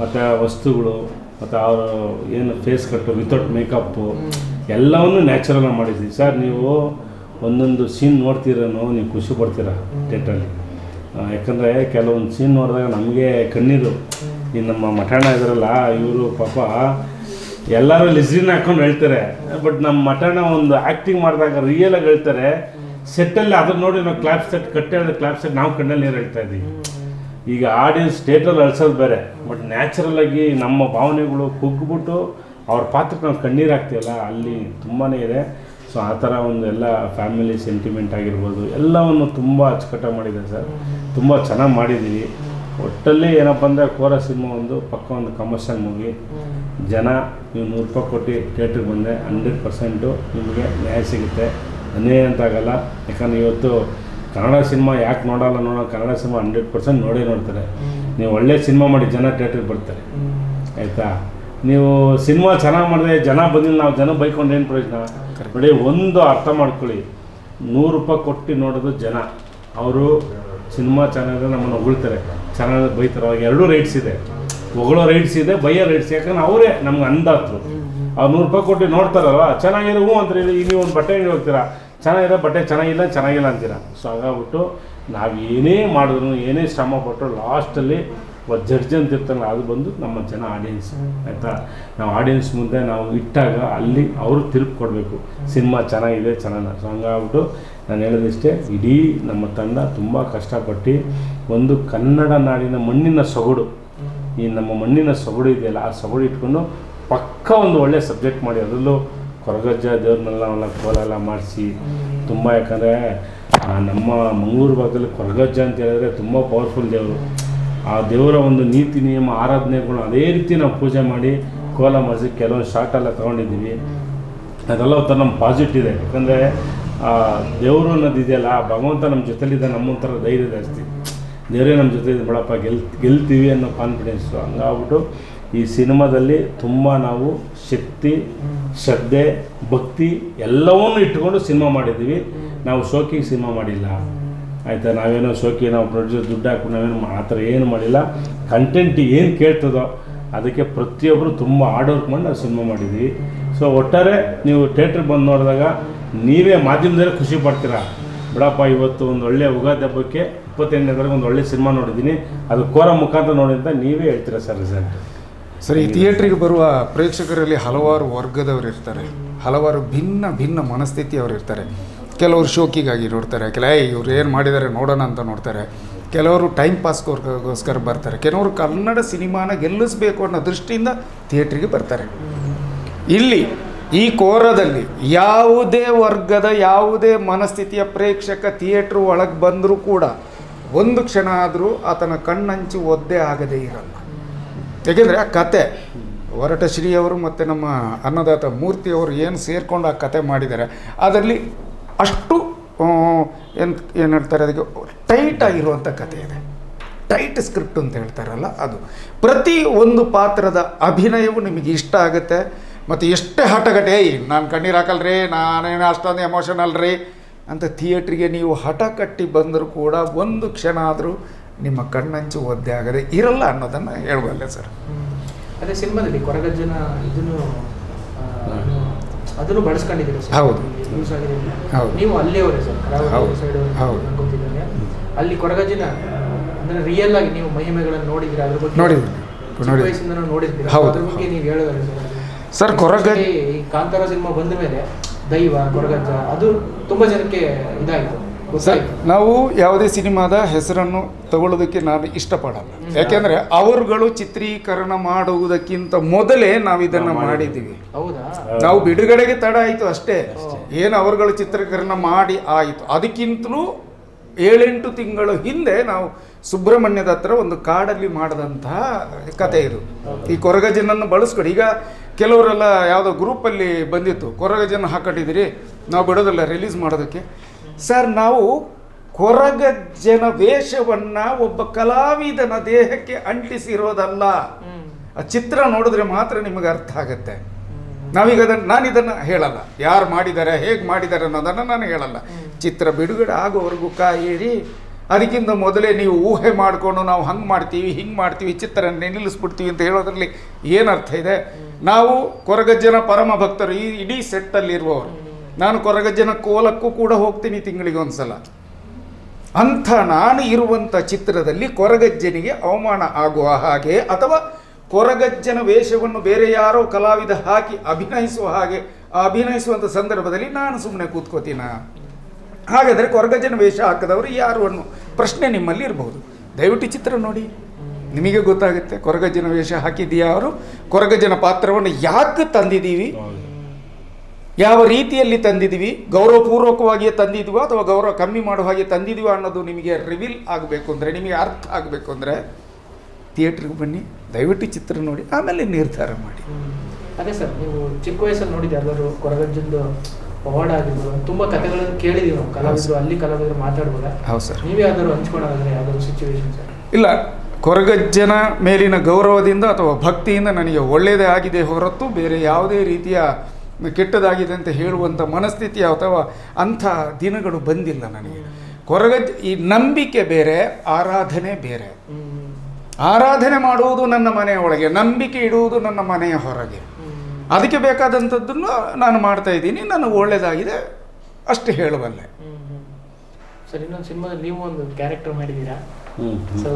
ಮತ್ತು ವಸ್ತುಗಳು, ಮತ್ತು ಅವರು ಏನು ಫೇಸ್ ಕಟ್ಟು ವಿತೌಟ್ ಮೇಕಪ್ಪು ಎಲ್ಲವನ್ನೂ ನ್ಯಾಚುರಲ್ ಮಾಡಿದ್ದೀವಿ. ಸರ್ ನೀವು ಒಂದೊಂದು ಸೀನ್ ನೋಡ್ತೀರನೋ, ನೀವು ಖುಷಿ ಪಡ್ತೀರಾ ಥಿಯೇಟ್ರಲ್ಲಿ ಯಾಕಂದರೆ ಕೆಲವೊಂದು ಸೀನ್ ನೋಡಿದಾಗ ನಮಗೆ ಕಣ್ಣೀರು. ಈ ನಮ್ಮ ಮಠಾಣ ಇದ್ರಲ್ಲ, ಇವರು ಪಾಪ ಎಲ್ಲರೂ ಲಿಸ್ರಿನ ಹಾಕೊಂಡು ಹೇಳ್ತಾರೆ. ಬಟ್ ನಮ್ಮ ಮಠನ ಒಂದು ಆ್ಯಕ್ಟಿಂಗ್ ಮಾಡಿದಾಗ ರಿಯಲ್ ಆಗಿ ಹೇಳ್ತಾರೆ. ಸೆಟ್ಟಲ್ಲಿ ಅದನ್ನ ನೋಡಿ ನಾವು ಕ್ಲಾಪ್ ಸೆಟ್ ಕಟ್ಟಿ ಹೇಳಿದ ಕ್ಲಾಪ್ ಸೆಟ್ ನಾವು ಕಣ್ಣಲ್ಲಿ ನೀರು ಹೇಳ್ತಾ ಇದ್ದೀವಿ ಈಗ ಆಡಿಯನ್ಸ್ ಸ್ಟೇಟಲ್ಲಿ ಅಳ್ಸೋದು ಬೇರೆ. ಬಟ್ ನ್ಯಾಚುರಲ್ ಆಗಿ ನಮ್ಮ ಭಾವನೆಗಳು ಕುಗ್ಗಿಬಿಟ್ಟು ಅವ್ರ ಪಾತ್ರಕ್ಕೆ ನಾವು ಕಣ್ಣೀರು ಹಾಕ್ತೀವಲ್ಲ, ಅಲ್ಲಿ ತುಂಬಾ ಇದೆ. ಸೊ ಆ ಥರ ಒಂದು ಎಲ್ಲ ಫ್ಯಾಮಿಲಿ ಸೆಂಟಿಮೆಂಟ್ ಆಗಿರ್ಬೋದು, ಎಲ್ಲವನ್ನು ತುಂಬ ಅಚ್ಚುಕಟ್ಟಾಗಿ ಮಾಡಿದೆ ಸರ್. ತುಂಬ ಚೆನ್ನಾಗಿ ಮಾಡಿದ್ದೀವಿ ಒಟ್ಟಲ್ಲಿ ಏನಪ್ಪ ಅಂದರೆ ಕೋರ ಸಿನಿಮಾ ಒಂದು ಪಕ್ಕ ಒಂದು ಕಮರ್ಷಿಯಲ್ ಮೂವಿ ಜನ ನೀವು ನೂರು ರೂಪಾಯಿ ಕೊಟ್ಟು ಥಿಯೇಟ್ರಿಗೆ ಬಂದರೆ ಹಂಡ್ರೆಡ್ ಪರ್ಸೆಂಟು ನಿಮಗೆ ನ್ಯಾಯ ಸಿಗುತ್ತೆ. ಅನ್ಯಾಯ ಅಂತ ಆಗಲ್ಲ ಯಾಕಂದ್ರೆ ಇವತ್ತು ಕನ್ನಡ ಸಿನಿಮಾ ಯಾಕೆ ನೋಡಲ್ಲ ನೋಡೋ ಕನ್ನಡ ಸಿನಿಮಾ ಹಂಡ್ರೆಡ್ ಪರ್ಸೆಂಟ್ ನೋಡೇ ನೋಡ್ತಾರೆ. ನೀವು ಒಳ್ಳೆ ಸಿನಿಮಾ ಮಾಡಿ ಜನ ಥಿಯೇಟ್ರಿಗೆ ಬರ್ತಾರೆ. ಆಯಿತಾ? ನೀವು ಸಿನಿಮಾ ಚೆನ್ನಾಗಿ ಮಾಡಿದ್ರೆ ಜನ ಬಂದಿಲ್ಲ ನಾವು ಜನ ಬೈಕೊಂಡು ಏನು ಪ್ರಯೋಜನ? ನೋಡಿ ಒಂದು ಅರ್ಥ ಮಾಡ್ಕೊಳ್ಳಿ. ನೂರು ರೂಪಾಯಿ ಕೊಟ್ಟು ನೋಡೋದು ಜನ. ಅವರು ಸಿನಿಮಾ ಚೆನ್ನಾಗಿದ್ರೆ ನಮ್ಮನ್ನು ಹೊಗಳ್ತಾರೆ ಚೆನ್ನಾಗಿ ಬೈತಾರೆ. ಎರಡೂ ರೈಟ್ಸ್ ಇದೆ. ಹೊಗಳೋ ರೈಟ್ಸ್ ಇದೆ, ಬೈಯೋ ರೈಟ್ಸ್ ಯಾಕಂದ್ರೆ ಅವರೇ ನಮ್ಗೆ ಅಂದಾತ್ರು ಅವ್ರು ನೂರು ರೂಪಾಯಿ ಕೊಟ್ಟು ನೋಡ್ತಾರಲ್ವ? ಚೆನ್ನಾಗಿದೆ ಹ್ಞೂ ಅಂತ ಈಗ ನೀವು ಒಂದು ಬಟ್ಟೆ ಹೋಗ್ತೀರಾ? ಚೆನ್ನಾಗಿರೋ ಬಟ್ಟೆ, ಚೆನ್ನಾಗಿಲ್ಲ ಚೆನ್ನಾಗಿಲ್ಲ ಅಂತೀರಾ? ಸೊ ಹಾಗಾಗ್ಬಿಟ್ಟು ನಾವು ಏನೇ ಮಾಡಿದ್ರು ಏನೇ ಶ್ರಮ ಪಟ್ಟರು ಲಾಸ್ಟಲ್ಲಿ ಒಬ್ಬ ಜಡ್ಜ್ ಅಂತ ಇರ್ತಾರಲ್ಲ, ಅದು ಬಂದು ನಮ್ಮ ಜನ ಆಡಿಯನ್ಸ್ ಆಯಿತಾ? ನಾವು ಆಡಿಯನ್ಸ್ ಮುಂದೆ ನಾವು ಇಟ್ಟಾಗ ಅಲ್ಲಿ ಅವರು ತಿರುಪು ಕೊಡಬೇಕು ಸಿನಿಮಾ ಚೆನ್ನಾಗಿದೆ ಚೆನ್ನಾಗಿ ಸೊ ಹಂಗಾಗ್ಬಿಟ್ಟು ನಾನು ಹೇಳೋದಿಷ್ಟೇ, ಇಡೀ ನಮ್ಮ ತಂಡ ತುಂಬ ಕಷ್ಟಪಟ್ಟು ಒಂದು ಕನ್ನಡ ನಾಡಿನ ಮಣ್ಣಿನ ಸೊಗಡು, ಈ ನಮ್ಮ ಮಣ್ಣಿನ ಸೊಗಡು ಇದೆಯಲ್ಲ, ಆ ಸೊಗಡು ಇಟ್ಕೊಂಡು ಪಕ್ಕ ಒಂದು ಒಳ್ಳೆ ಸಬ್ಜೆಕ್ಟ್ ಮಾಡಿ, ಅದರಲ್ಲೂ ಕೊರಗಜ್ಜ ದೇವ್ರನ್ನೆಲ್ಲ ಅವನ್ನ ಕೋಲೆಲ್ಲ ಮಾಡಿಸಿ, ತುಂಬ ಯಾಕಂದರೆ ನಮ್ಮ ಮಂಗಳೂರು ಭಾಗದಲ್ಲಿ ಕೊರಗಜ್ಜ ಅಂತ ಹೇಳಿದ್ರೆ ತುಂಬ ಪವರ್ಫುಲ್ ದೇವರು. ಆ ದೇವರ ಒಂದು ನೀತಿ, ನಿಯಮ, ಆರಾಧನೆಗಳು ಅದೇ ರೀತಿ ನಾವು ಪೂಜೆ ಮಾಡಿ, ಕೋಲ ಮಾಡಿಸಿ, ಕೆಲವೊಂದು ಶಾರ್ಟ್ ಎಲ್ಲ ತೊಗೊಂಡಿದ್ದೀವಿ. ಅದೆಲ್ಲ ಒಂಥರ ನಮ್ಮ ಪಾಸಿಟಿವ್ ಇದೆ. ಯಾಕಂದರೆ ದೇವರು ಅನ್ನೋದು ಇದೆಯಲ್ಲ, ಆ ಭಗವಂತ ನಮ್ಮ ಜೊತೆಲಿದ್ದ ನಮ್ಮೊಂಥರ ಧೈರ್ಯ ಜಾಸ್ತಿ. ದೇವರೇ ನಮ್ಮ ಜೊತೆ ಇದೆ ಬಿಡಪ್ಪ ಗೆಲ್, ಗೆಲ್ತೀವಿ ಅನ್ನೋ ಕಾನ್ಫಿಡೆನ್ಸು ಹಂಗಾಗ್ಬಿಟ್ಟು ಈ ಸಿನಿಮಾದಲ್ಲಿ ತುಂಬ ನಾವು ಶಕ್ತಿ, ಶ್ರದ್ಧೆ, ಭಕ್ತಿ ಎಲ್ಲವನ್ನೂ ಇಟ್ಕೊಂಡು ಸಿನಿಮಾ ಮಾಡಿದ್ದೀವಿ. ನಾವು ಶೋಕಿಗೆ ಸಿನಿಮಾ ಮಾಡಿಲ್ಲ. ಆಯಿತಾ? ನಾವೇನೋ ಶೋಕಿ, ನಾವು ಪ್ರೊಡ್ಯೂಸರ್ ದುಡ್ಡು ಹಾಕ್ಬಿಟ್ಟು ನಾವೇನು ಆ ಥರ ಏನು ಮಾಡಿಲ್ಲ. ಕಂಟೆಂಟ್ ಏನು ಕೇಳ್ತದೋ ಅದಕ್ಕೆ ಪ್ರತಿಯೊಬ್ಬರು ತುಂಬ ಹಾರ್ಡ್ ವರ್ಕ್ ಮಾಡಿ ನಾವು ಸಿನಿಮಾ ಮಾಡಿದ್ದೀವಿ. ಸೊ ಒಟ್ಟಾರೆ ನೀವು ಥಿಯೇಟ್ರಿಗೆ ಬಂದು ನೋಡಿದಾಗ ನೀವೇ ಮಾಧ್ಯಮದಲ್ಲೇ ಖುಷಿ ಪಡ್ತೀರಾ? ಬಿಡಪ್ಪ, ಇವತ್ತು ಒಂದು ಒಳ್ಳೆ ಉಗಾದಿ ಹಬ್ಬಕ್ಕೆ ಇಪ್ಪತ್ತೆಂಟನೇ ತಾರೀಕು ಒಂದು ಒಳ್ಳೆ ಸಿನಿಮಾ ನೋಡಿದ್ದೀನಿ. ಅದು ಕೋರ ಮುಖಾಂತರ ನೋಡಿ ಅಂತ ನೀವೇ ಹೇಳ್ತೀರಾ ಸರ್ ರಿಸಲ್ಟ್ ಸರ್, ಈ ಥಿಯೇಟ್ರಿಗೆ ಬರುವ ಪ್ರೇಕ್ಷಕರಲ್ಲಿ ಹಲವಾರು ವರ್ಗದವರು ಇರ್ತಾರೆ. ಹಲವಾರು ಭಿನ್ನ ಭಿನ್ನ ಮನಸ್ಥಿತಿಯವರು ಇರ್ತಾರೆ. ಕೆಲವರು ಶೋಕಿಗಾಗಿ ನೋಡ್ತಾರೆ, ಕೆಲ ಇವ್ರು ಏನು ಮಾಡಿದ್ದಾರೆ ನೋಡೋಣ ಅಂತ ನೋಡ್ತಾರೆ. ಕೆಲವರು ಟೈಮ್ ಪಾಸ್ಗೋಸ್ಕರ ಬರ್ತಾರೆ. ಕೆಲವರು ಕನ್ನಡ ಸಿನಿಮಾನ ಗೆಲ್ಲಿಸಬೇಕು ಅನ್ನೋ ದೃಷ್ಟಿಯಿಂದ ಥಿಯೇಟ್ರಿಗೆ ಬರ್ತಾರೆ. ಇಲ್ಲಿ ಈ ಕೋರದಲ್ಲಿ ಯಾವುದೇ ವರ್ಗದ, ಯಾವುದೇ ಮನಸ್ಥಿತಿಯ ಪ್ರೇಕ್ಷಕ ಥಿಯೇಟ್ರ್ ಒಳಗೆ ಬಂದರೂ ಕೂಡ ಒಂದು ಕ್ಷಣ ಆದರೂ ಆತನ ಕಣ್ಣಂಚು ಒದ್ದೆ ಆಗದೇ ಇರಲ್ಲ. ಯಾಕೆಂದರೆ ಆ ಕತೆ ಹೊರಟ ಶ್ರೀಯವರು ಮತ್ತು ನಮ್ಮ ಅನ್ನದಾತ ಮೂರ್ತಿಯವರು ಏನು ಸೇರಿಕೊಂಡು ಆ ಕತೆ ಮಾಡಿದ್ದಾರೆ, ಅದರಲ್ಲಿ ಅಷ್ಟು ಏನು ಏನು ಹೇಳ್ತಾರೆ ಅದಕ್ಕೆ, ಟೈಟ್ ಆಗಿರುವಂಥ ಕತೆ ಇದೆ. ಟೈಟ್ ಸ್ಕ್ರಿಪ್ಟ್ ಅಂತ ಹೇಳ್ತಾರಲ್ಲ ಅದು. ಪ್ರತಿ ಒಂದು ಪಾತ್ರದ ಅಭಿನಯವು ನಿಮಗೆ ಇಷ್ಟ ಆಗುತ್ತೆ. ಮತ್ತು ಎಷ್ಟೇ ಹಠಗಟ್ಟೆ ಏಯ್ ನಾನು ಕಣ್ಣೀರು ಹಾಕಲ್ರಿ ನಾನೇನು ಅಷ್ಟೊಂದು ಎಮೋಷನಲ್ ರೀ ಅಂತ ಥಿಯೇಟ್ರಿಗೆ ನೀವು ಹಠ ಕಟ್ಟಿ ಬಂದರೂ ಕೂಡ ಒಂದು ಕ್ಷಣ ಆದರೂ ನಿಮ್ಮ ಕಣ್ಣಂಚು ಒದ್ದೆ ಆಗದೆ ಇರಲ್ಲ ಅನ್ನೋದನ್ನು ಹೇಳಬಲ್ಲೆ ಸರ್ ಅದೇ ಸಿನಿಮಾದಲ್ಲಿ ಕೊರಗಜ್ಜನ ಇದನ್ನು ಅದನ್ನು ಬಳಸ್ಕೊಂಡಿದ್ದೀರಿ ಸರ್ ಹೌದು. ಯೂಸ್ ಆಗಿದೆ ಹೌದು. ನೀವು ಅಲ್ಲಿಯವರೇ ಸರ್ ಹೌದು. ಸೈಡ್ ಹೌದು. ಅಲ್ಲಿ ಕೊರಗಜ್ಜನ ಅಂದರೆ ರಿಯಲ್ ಆಗಿ ನೀವು ಮಹಿಮೆಗಳನ್ನು ನೋಡಿದ್ರೆ ಅದ್ರ ಬಗ್ಗೆ ನೋಡಿದ್ದೀನಿ. ನೋಡಿದ್ದೀನಿ. ಹೌದು. ಅದ್ರ ಬಗ್ಗೆ ನೀವು ಹೇಳಿದ್ರೆ ಸರ್ ಸರ್, ಕೊರಗ ಈ ಕಾಂತಾರ ಸಿನಿಮಾ ಬಂದ ಮೇಲೆ ದೈವ ಕೊರಗಜ್ಜ ಅದು ತುಂಬಾ ಜನಕ್ಕೆ ಇದಾಯಿತು. ಸರ್ ನಾವು ಯಾವುದೇ ಸಿನಿಮಾದ ಹೆಸರನ್ನು ತಗೊಳ್ಳೋದಕ್ಕೆ ನಾನು ಇಷ್ಟಪಡಲ್ಲ. ಯಾಕೆಂದರೆ ಅವರುಗಳು ಚಿತ್ರೀಕರಣ ಮಾಡುವುದಕ್ಕಿಂತ ಮೊದಲೇ ನಾವು ಇದನ್ನ ಮಾಡಿದ್ದೀವಿ. ಹೌದಾ? ನಾವು ಬಿಡುಗಡೆಗೆ ತಡ ಆಯಿತು ಅಷ್ಟೇ. ಏನು ಅವರುಗಳು ಚಿತ್ರೀಕರಣ ಮಾಡಿ ಆಯಿತು. ಅದಕ್ಕಿಂತಲೂ ಏಳೆಂಟು ತಿಂಗಳು ಹಿಂದೆ ನಾವು ಸುಬ್ರಹ್ಮಣ್ಯದ ಹತ್ರ ಒಂದು ಕಾಡಲ್ಲಿ ಮಾಡಿದಂತಹ ಕತೆ ಇದು. ಈ ಕೊರಗಜನನ್ನು ಬಳಸ್ಕೊಡಿ ಈಗ ಕೆಲವರೆಲ್ಲ ಯಾವುದೋ ಗ್ರೂಪಲ್ಲಿ ಬಂದಿತ್ತು. ಕೊರಗಜನ ಹಾಕೊಂಡಿದ್ದೀರಿ ನಾವು ಬಿಡೋದಿಲ್ಲ ರಿಲೀಸ್ ಮಾಡೋದಕ್ಕೆ. ಸರ್ ನಾವು ಕೊರಗಜ್ಜನ ವೇಷವನ್ನು ಒಬ್ಬ ಕಲಾವಿದನ ದೇಹಕ್ಕೆ ಅಂಟಿಸಿರೋದಲ್ಲ. ಆ ಚಿತ್ರ ನೋಡಿದ್ರೆ ಮಾತ್ರ ನಿಮಗೆ ಅರ್ಥ ಆಗುತ್ತೆ. ನಾವೀಗ ಅದನ್ನು, ನಾನು ಇದನ್ನು ಹೇಳಲ್ಲ. ಯಾರು ಮಾಡಿದ್ದಾರೆ ಹೇಗೆ ಮಾಡಿದ್ದಾರೆ ಅನ್ನೋದನ್ನು ನಾನು ಹೇಳಲ್ಲ. ಚಿತ್ರ ಬಿಡುಗಡೆ ಆಗೋವರೆಗೂ ಕಾಯಿರಿ. ಅದಕ್ಕಿಂತ ಮೊದಲೇ ನೀವು ಊಹೆ ಮಾಡಿಕೊಂಡು ನಾವು ಹಂಗೆ ಮಾಡ್ತೀವಿ, ಹಿಂಗೆ ಮಾಡ್ತೀವಿ, ಚಿತ್ರ ನಿಲ್ಲಿಸ್ಬಿಡ್ತೀವಿ ಅಂತ ಹೇಳೋದ್ರಲ್ಲಿ ಏನು ಅರ್ಥ ಇದೆ? ನಾವು ಕೊರಗಜ್ಜನ ಪರಮ ಭಕ್ತರು, ಈ ಇಡೀ ಸೆಟ್ಟಲ್ಲಿರುವವರು ನಾನು ಕೊರಗಜ್ಜನ ಕೋಲಕ್ಕೂ ಕೂಡ ಹೋಗ್ತೀನಿ ತಿಂಗಳಿಗೆ ಒಂದ್ಸಲ. ಅಂಥ ನಾನು ಇರುವಂಥ ಚಿತ್ರದಲ್ಲಿ ಕೊರಗಜ್ಜನಿಗೆ ಅವಮಾನ ಆಗುವ ಹಾಗೆ ಅಥವಾ ಕೊರಗಜ್ಜನ ವೇಷವನ್ನು ಬೇರೆ ಯಾರೋ ಕಲಾವಿದ ಹಾಕಿ ಅಭಿನಯಿಸುವ ಹಾಗೆ ಅಭಿನಯಿಸುವಂಥ ಸಂದರ್ಭದಲ್ಲಿ ನಾನು ಸುಮ್ಮನೆ ಕೂತ್ಕೋತೀನ? ಹಾಗಾದರೆ ಕೊರಗಜ್ಜನ ವೇಷ ಹಾಕದವರು ಯಾರು ಅನ್ನೋ ಪ್ರಶ್ನೆ ನಿಮ್ಮಲ್ಲಿ ಇರಬಹುದು ದಯವಿಟ್ಟು ಚಿತ್ರ ನೋಡಿ. ನಿಮಗೆ ಗೊತ್ತಾಗುತ್ತೆ ಕೊರಗಜ್ಜನ ವೇಷ ಹಾಕಿದೀಯಾ ಅವರು? ಕೊರಗಜ್ಜನ ಪಾತ್ರವನ್ನು ಯಾಕೆ ತಂದಿದ್ದೀವಿ? ಯಾವ ರೀತಿಯಲ್ಲಿ ತಂದಿದ್ದೀವಿ? ಗೌರವಪೂರ್ವಕವಾಗಿಯೇ ತಂದಿದ್ವಾ ಅಥವಾ ಗೌರವ ಕಮ್ಮಿ ಮಾಡುವ ಹಾಗೆ ತಂದಿದ್ದೀವಾ ಅನ್ನೋದು ನಿಮಗೆ ರಿವೀಲ್ ಆಗಬೇಕು ಅಂದರೆ ನಿಮಗೆ ಅರ್ಥ ಆಗಬೇಕು ಅಂದರೆ ಥಿಯೇಟ್ರಿಗೆ ಬನ್ನಿ ದಯವಿಟ್ಟು ಚಿತ್ರ ನೋಡಿ ಆಮೇಲೆ ನಿರ್ಧಾರ ಮಾಡಿ. ಅದೇ ಸರ್ ನೀವು ಚಿಕ್ಕ ವಯಸ್ಸಲ್ಲಿ ನೋಡಿದ್ದೆ ಯಾವ್ದಾದ್ರು ಕೊರಗಜ್ಜಂದು ಪವಾಡ ಆಗಿರ್ಬೋದು ತುಂಬ ಕಥೆಗಳನ್ನು ಕೇಳಿದೀವಿ ನಾವು ಕಲಾವಿದರು ಅಲ್ಲಿ ಕಲಾವಿದರು ಮಾತಾಡ್ಬೋದಾ ಹೌದು ಸರ್. ನೀವೇ ಯಾವ್ದಾದ್ರು ಹಂಚ್ಕೊಳ್ಳೋದಾದ್ರೆ ಯಾವ್ದಾದ್ರು ಸಿಚುವೇಶನ್ ಸರ್? ಇಲ್ಲ ಕೊರಗಜ್ಜನ ಮೇಲಿನ ಗೌರವದಿಂದ ಅಥವಾ ಭಕ್ತಿಯಿಂದ ನನಗೆ ಒಳ್ಳೆಯದೇ ಆಗಿದೆ ಹೊರತು ಬೇರೆ ಯಾವುದೇ ರೀತಿಯ ಕೆಟ್ಟದಾಗಿದೆ ಅಂತ ಹೇಳುವಂಥ ಮನಸ್ಥಿತಿ ಅಥವಾ ಅಂಥ ದಿನಗಳು ಬಂದಿಲ್ಲ ನನಗೆ. ಕೊರಗಜ್ಜ ಈ ನಂಬಿಕೆ ಬೇರೆ, ಆರಾಧನೆ ಬೇರೆ. ಆರಾಧನೆ ಮಾಡುವುದು ನನ್ನ ಮನೆಯ ಒಳಗೆ, ನಂಬಿಕೆ ಇಡುವುದು ನನ್ನ ಮನೆಯ ಹೊರಗೆ. ಅದಕ್ಕೆ ಬೇಕಾದಂಥದ್ದನ್ನು ನಾನು ಮಾಡ್ತಾ ಇದ್ದೀನಿ ನನಗೆ ಒಳ್ಳೆಯದಾಗಿದೆ, ಅಷ್ಟು ಹೇಳಬಲ್ಲೆ ಸರ್ ಇನ್ನೊಂದು ಸಿನಿಮಾದಲ್ಲಿ ನೀವು ಒಂದು ಕ್ಯಾರೆಕ್ಟರ್ ಮಾಡಿದ್ದೀರಾ? ಸೊ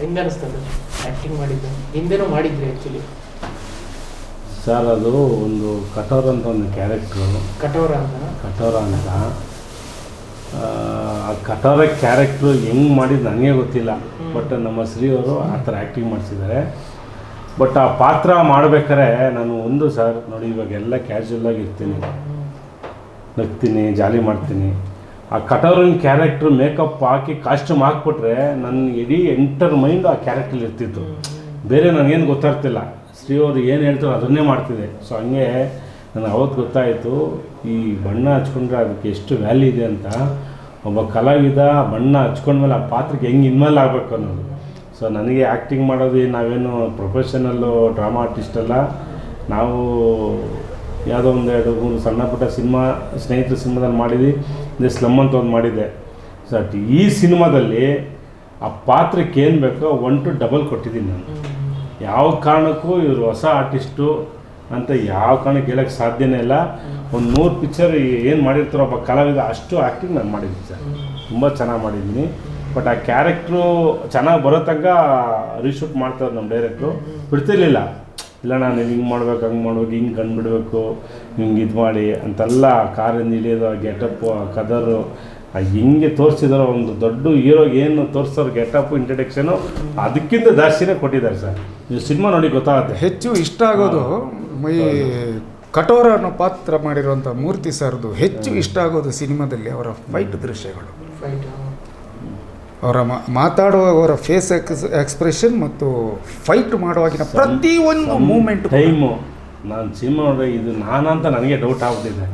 ಹೆಂಗ ಅನಿಸ್ತದೆ ಆ್ಯಕ್ಟಿಂಗ್ ಮಾಡಿದ್ದು? ಹಿಂದೆನೂ ಮಾಡಿದ್ರಿ ಆ್ಯಕ್ಚುಲಿ ಸರ್ ಅದು ಒಂದು ಕಟೋರ ಅಂತ ಒಂದು ಕ್ಯಾರೆಕ್ಟ್ರು ಕಟೋರ ಅಂತ? ಕಟೋರ ಅಂತ. ಆ, ಕಟೋರ ಕ್ಯಾರೆಕ್ಟ್ರು ಹೆಂಗೆ ಮಾಡಿದ್ದು ನನಗೆ ಗೊತ್ತಿಲ್ಲ. ಬಟ್ ನಮ್ಮ ಶ್ರೀಯವರು ಆ ಥರ ಆ್ಯಕ್ಟಿಂಗ್ ಮಾಡಿಸಿದ್ದಾರೆ. ಬಟ್ ಆ ಪಾತ್ರ ಮಾಡ್ಬೇಕಾದ್ರೆ ನಾನು ಒಂದು ಸರ್ ನೋಡಿ ಇವಾಗ ಎಲ್ಲ ಕ್ಯಾಶುವಲ್ ಇರ್ತೀನಿ. ನಗ್ತೀನಿ ಜಾಲಿ ಮಾಡ್ತೀನಿ. ಆ ಕಟೋರಿನ ಕ್ಯಾರೆಕ್ಟರ್ ಮೇಕಪ್ ಹಾಕಿ ಕಾಸ್ಟ್ಯೂಮ್ ಹಾಕ್ಬಿಟ್ರೆ ನನ್ನ ಇಡೀ ಎಂಟರ್ ಮೈಂಡ್ ಆ ಕ್ಯಾರೆಕ್ಟರ್ ಇರ್ತಿತ್ತು. ಬೇರೆ ನನಗೇನು ಗೊತ್ತಾಗ್ತಿಲ್ಲ. ಶ್ರೀ ಅವರು ಏನು ಹೇಳ್ತಾರೋ ಅದನ್ನೇ ಮಾಡ್ತಿದ್ದೆ. ಸೊ ಹಂಗೆ ನನಗೆ ಅವತ್ತು ಗೊತ್ತಾಯಿತು, ಈ ಬಣ್ಣ ಹಚ್ಕೊಂಡ್ರೆ ಅದಕ್ಕೆ ಎಷ್ಟು ವ್ಯಾಲ್ಯೂ ಇದೆ ಅಂತ. ಒಬ್ಬ ಕಲಾವಿದ ಬಣ್ಣ ಹಚ್ಕೊಂಡ್ಮೇಲೆ ಆ ಪಾತ್ರಕ್ಕೆ ಹೆಂಗೆ ಇನ್ವಾಲ್ವ್ ಆಗಬೇಕು ಅನ್ನೋದು. ಸೊ ನನಗೆ ಆ್ಯಕ್ಟಿಂಗ್ ಮಾಡೋದು ನಾವೇನು ಪ್ರೊಫೆಷನಲ್ಲು ಡ್ರಾಮಾ ಆರ್ಟಿಸ್ಟ್ ಅಲ್ಲ. ನಾವು ಯಾವುದೋ ಒಂದು ಎರಡು ಮೂರು ಸಣ್ಣ ಪುಟ್ಟ ಸಿನಿಮಾ, ಸ್ನೇಹಿತರ ಸಿನಿಮಾದಲ್ಲಿ ಮಾಡಿದ್ವಿ. ಇದೆ ಸ್ಲಮ್ ಅಂತ ಒಂದು ಮಾಡಿದ್ದೆ. ಸಟ್ ಈ ಸಿನಿಮಾದಲ್ಲಿ ಆ ಪಾತ್ರಕ್ಕೆ ಏನು ಬೇಕೋ ಒನ್ ಟು ಡಬಲ್ ಕೊಟ್ಟಿದ್ದೀನಿ ನಾನು. ಯಾವ ಕಾರಣಕ್ಕೂ ಇವರು ಹೊಸ ಆರ್ಟಿಸ್ಟು ಅಂತ ಯಾವ ಕಾರಣಕ್ಕೆ ಹೇಳೋಕ್ಕೆ ಸಾಧ್ಯನೇ ಇಲ್ಲ. ಒಂದು ನೂರು ಪಿಕ್ಚರ್ ಏನು ಮಾಡಿರ್ತಾರೋ ಒಬ್ಬ ಕಲಾವಿದ ಅಷ್ಟು ಆ್ಯಕ್ಟಿಂಗ್ ನಾನು ಮಾಡಿದ್ದೀನಿ ಸರ್. ತುಂಬ ಚೆನ್ನಾಗಿ ಮಾಡಿದ್ದೀನಿ. ಬಟ್ ಆ ಕ್ಯಾರೆಕ್ಟ್ರು ಚೆನ್ನಾಗಿ ಬರೋ ತನಕ ರೀಶೂಟ್ ಮಾಡ್ತಾರೆ ನಮ್ಮ ಡೈರೆಕ್ಟ್ರು ಬಿಡ್ತಿರ್ಲಿಲ್ಲ. ಇಲ್ಲ ನಾನು ಹಿಂಗೆ ಮಾಡ್ಬೇಕು ಹಂಗೆ ಮಾಡ್ಬೇಕು ಹಿಂಗೆ ಕಂಡುಬಿಡ್ಬೇಕು ಹಿಂಗೆ ಇದು ಮಾಡಿ ಅಂತೆಲ್ಲ ಕಾರಿಂದ ಇಳಿಯೋದು ಆ ಗೆಟಪ್ಪು ಆ ಕದರು ಆ ಹಿಂಗೆ ತೋರಿಸಿದಾರೋ ಒಂದು ದೊಡ್ಡ ಹೀರೋ ಏನು ತೋರಿಸೋರು ಗೆಟಪ್ಪು ಇಂಟ್ರಡಕ್ಷನು ಅದಕ್ಕಿಂತ ಜಾಸ್ತಿನೇ ಕೊಟ್ಟಿದ್ದಾರೆ ಸರ್. ನೀವು ಸಿನಿಮಾ ನೋಡಿ ಗೊತ್ತಾಗುತ್ತೆ. ಹೆಚ್ಚು ಇಷ್ಟ ಆಗೋದು ಈ ಕಠೋರ ಅನ್ನೋ ಪಾತ್ರ ಮಾಡಿರುವಂಥ ಮೂರ್ತಿ ಸರ್ದು ಹೆಚ್ಚು ಇಷ್ಟ ಆಗೋದು ಸಿನಿಮಾದಲ್ಲಿ ಅವರ ಫೈಟ್ ದೃಶ್ಯಗಳು. ಫೈಟ್ ಅವರ ಮಾ- ಮಾತಾಡುವ ಅವರ ಫೇಸ್ ಎಕ್ಸ್ ಎಕ್ಸ್ಪ್ರೆಷನ್ ಮತ್ತು ಫೈಟ್ ಮಾಡುವಾಗಿನ ಪ್ರತಿಯೊಂದು ಮೂಮೆಂಟ್ ಟೈಮು ನಾನು ಸಿನಿಮಾ ನೋಡಿದ್ರೆ ಇದು ನಾನಂತ ನನಗೆ ಡೌಟ್ ಆಗ್ತಿದೆ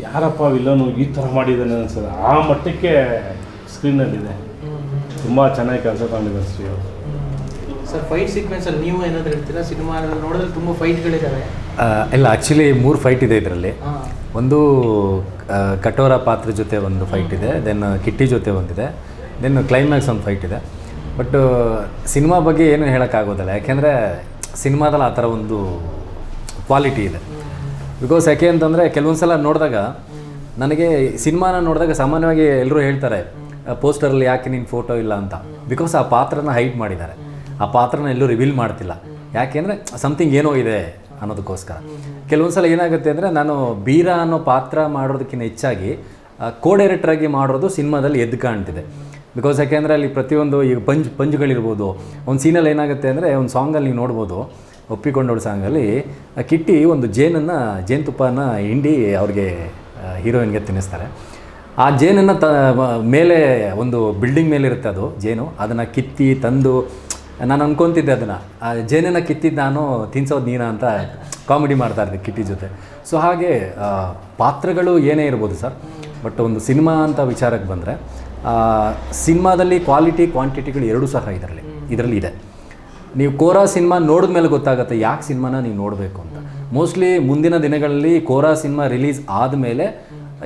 ಯಾರಪ್ಪ ವಿಲನು ಈ ಥರ ಮಾಡಿದ್ದಾನೆ ಅನ್ಸೋದು ಆ ಮಟ್ಟಕ್ಕೆ ಸ್ಕ್ರೀನಲ್ಲಿದೆ ತುಂಬ ಚೆನ್ನಾಗಿ ಕೆಲಸ ತಗೊಂಡಿದೆ ಶ್ರೀ ಅವರು. ಸರ್ ಫೈಟ್ ಸೀಕ್ವೆನ್ಸ್ ಅಲ್ಲಿ ನೀವು ಏನಾದರೂ ಹೇಳ್ತೀರಾ? ಸಿನಿಮಾ ನೋಡಿದ್ರೆ ತುಂಬ ಫೈಟ್ಗಳಿದ್ದಾವೆ ಇಲ್ಲ ಆ್ಯಕ್ಚುಲಿ ಮೂರು ಫೈಟ್ ಇದೆ ಇದರಲ್ಲಿ. ಒಂದು ಕಟೋರ ಕಠೋರ ಪಾತ್ರ ಜೊತೆ ಒಂದು ಫೈಟ್ ಇದೆ ದೆನ್ ಕಿಟ್ಟಿ ಜೊತೆ ಒಂದಿದೆ. ದೆನ್ ಕ್ಲೈಮ್ಯಾಕ್ಸ್ ಒಂದು ಫೈಟ್ ಇದೆ. ಬಟ್ ಸಿನಿಮಾ ಬಗ್ಗೆ ಏನು ಹೇಳೋಕ್ಕಾಗೋದಿಲ್ಲ. ಯಾಕೆಂದರೆ ಸಿನಿಮಾದಲ್ಲಿ ಆ ಥರ ಒಂದು ಕ್ವಾಲಿಟಿ ಇದೆ. ಬಿಕಾಸ್ ಯಾಕೆ ಅಂತಂದರೆ ಕೆಲವೊಂದು ಸಲ ನೋಡಿದಾಗ ನನಗೆ ಸಿನಿಮಾನ ನೋಡಿದಾಗ ಸಾಮಾನ್ಯವಾಗಿ ಎಲ್ಲರೂ ಹೇಳ್ತಾರೆ ಪೋಸ್ಟರಲ್ಲಿ ಯಾಕೆ ನಿನ್ನ ಫೋಟೋ ಇಲ್ಲ ಅಂತ. ಬಿಕಾಸ್ ಆ ಪಾತ್ರನ ಹೈಟ್ ಮಾಡಿದ್ದಾರೆ. ಆ ಪಾತ್ರನ ಎಲ್ಲೂ ರಿವೀಲ್ ಮಾಡ್ತಿಲ್ಲ. ಯಾಕೆಂದರೆ ಸಮಥಿಂಗ್ ಏನೋ ಇದೆ ಅನ್ನೋದಕ್ಕೋಸ್ಕರ. ಕೆಲವೊಂದು ಸಲ ಏನಾಗುತ್ತೆ ಅಂದರೆ ನಾನು ಬೀರ ಅನ್ನೋ ಪಾತ್ರ ಮಾಡೋದಕ್ಕಿಂತ ಹೆಚ್ಚಾಗಿ ಕೋ ಡೈರೆಕ್ಟ್ರಾಗಿ ಮಾಡೋದು ಸಿನಿಮಾದಲ್ಲಿ ಎದ್ದು ಕಾಣ್ತಿದೆ. ಬಿಕಾಸ್ ಯಾಕೆಂದರೆ ಅಲ್ಲಿ ಪ್ರತಿಯೊಂದು ಈಗ ಪಂಜ್, ಪಂಜುಗಳಿರ್ಬೋದು. ಒಂದು ಸೀನಲ್ಲಿ ಏನಾಗುತ್ತೆ ಅಂದರೆ ಒಂದು ಸಾಂಗಲ್ಲಿ ನೀವು ನೋಡ್ಬೋದು. ಒಪ್ಪಿಕೊಂಡೋಳು ಸಾಂಗಲ್ಲಿ ಕಿಟ್ಟಿ ಒಂದು ಜೇನನ್ನು ಜೇನುತುಪ್ಪನ ಹಿಂಡಿ ಅವ್ರಿಗೆ ಹೀರೋಯಿನ್ಗೆ ತಿನ್ನಿಸ್ತಾರೆ. ಆ ಜೇನನ್ನು ತ ಮೇಲೆ ಒಂದು ಬಿಲ್ಡಿಂಗ್ ಮೇಲೆ ಇರುತ್ತೆ ಅದು, ಜೇನು. ಅದನ್ನು ಕಿತ್ತಿ, ತಂದು, ನಾನು ಅಂದ್ಕೊತಿದ್ದೆ ಅದನ್ನು. ಆ ಜೇನನ್ನು ಕಿತ್ತಿದ್ದು ನಾನು ತಿನ್ಸೋದು ನೀನಾ ಅಂತ ಕಾಮಿಡಿ ಮಾಡ್ತಾ ಕಿಟ್ಟಿ ಜೊತೆ. ಸೊ ಹಾಗೆ ಪಾತ್ರಗಳು ಏನೇ ಇರ್ಬೋದು ಸರ್. ಬಟ್ ಒಂದು ಸಿನಿಮಾ ಅಂತ ವಿಚಾರಕ್ಕೆ ಬಂದರೆ ಸಿನಿಮಾದಲ್ಲಿ ಕ್ವಾಲಿಟಿ ಕ್ವಾಂಟಿಟಿಗಳು ಎರಡೂ ಸಹ ಇದರಲ್ಲಿ ಇದರಲ್ಲಿ ಇದೆ. ನೀವು ಕೋರಾ ಸಿನಿಮಾ ನೋಡಿದ ಮೇಲೆ ಗೊತ್ತಾಗುತ್ತೆ ಯಾಕೆ ಸಿನಿಮಾನ ನೀವು ನೋಡಬೇಕು ಅಂತ. ಮೋಸ್ಟ್ಲಿ ಮುಂದಿನ ದಿನಗಳಲ್ಲಿ ಕೋರಾ ಸಿನಿಮಾ ರಿಲೀಸ್ ಆದಮೇಲೆ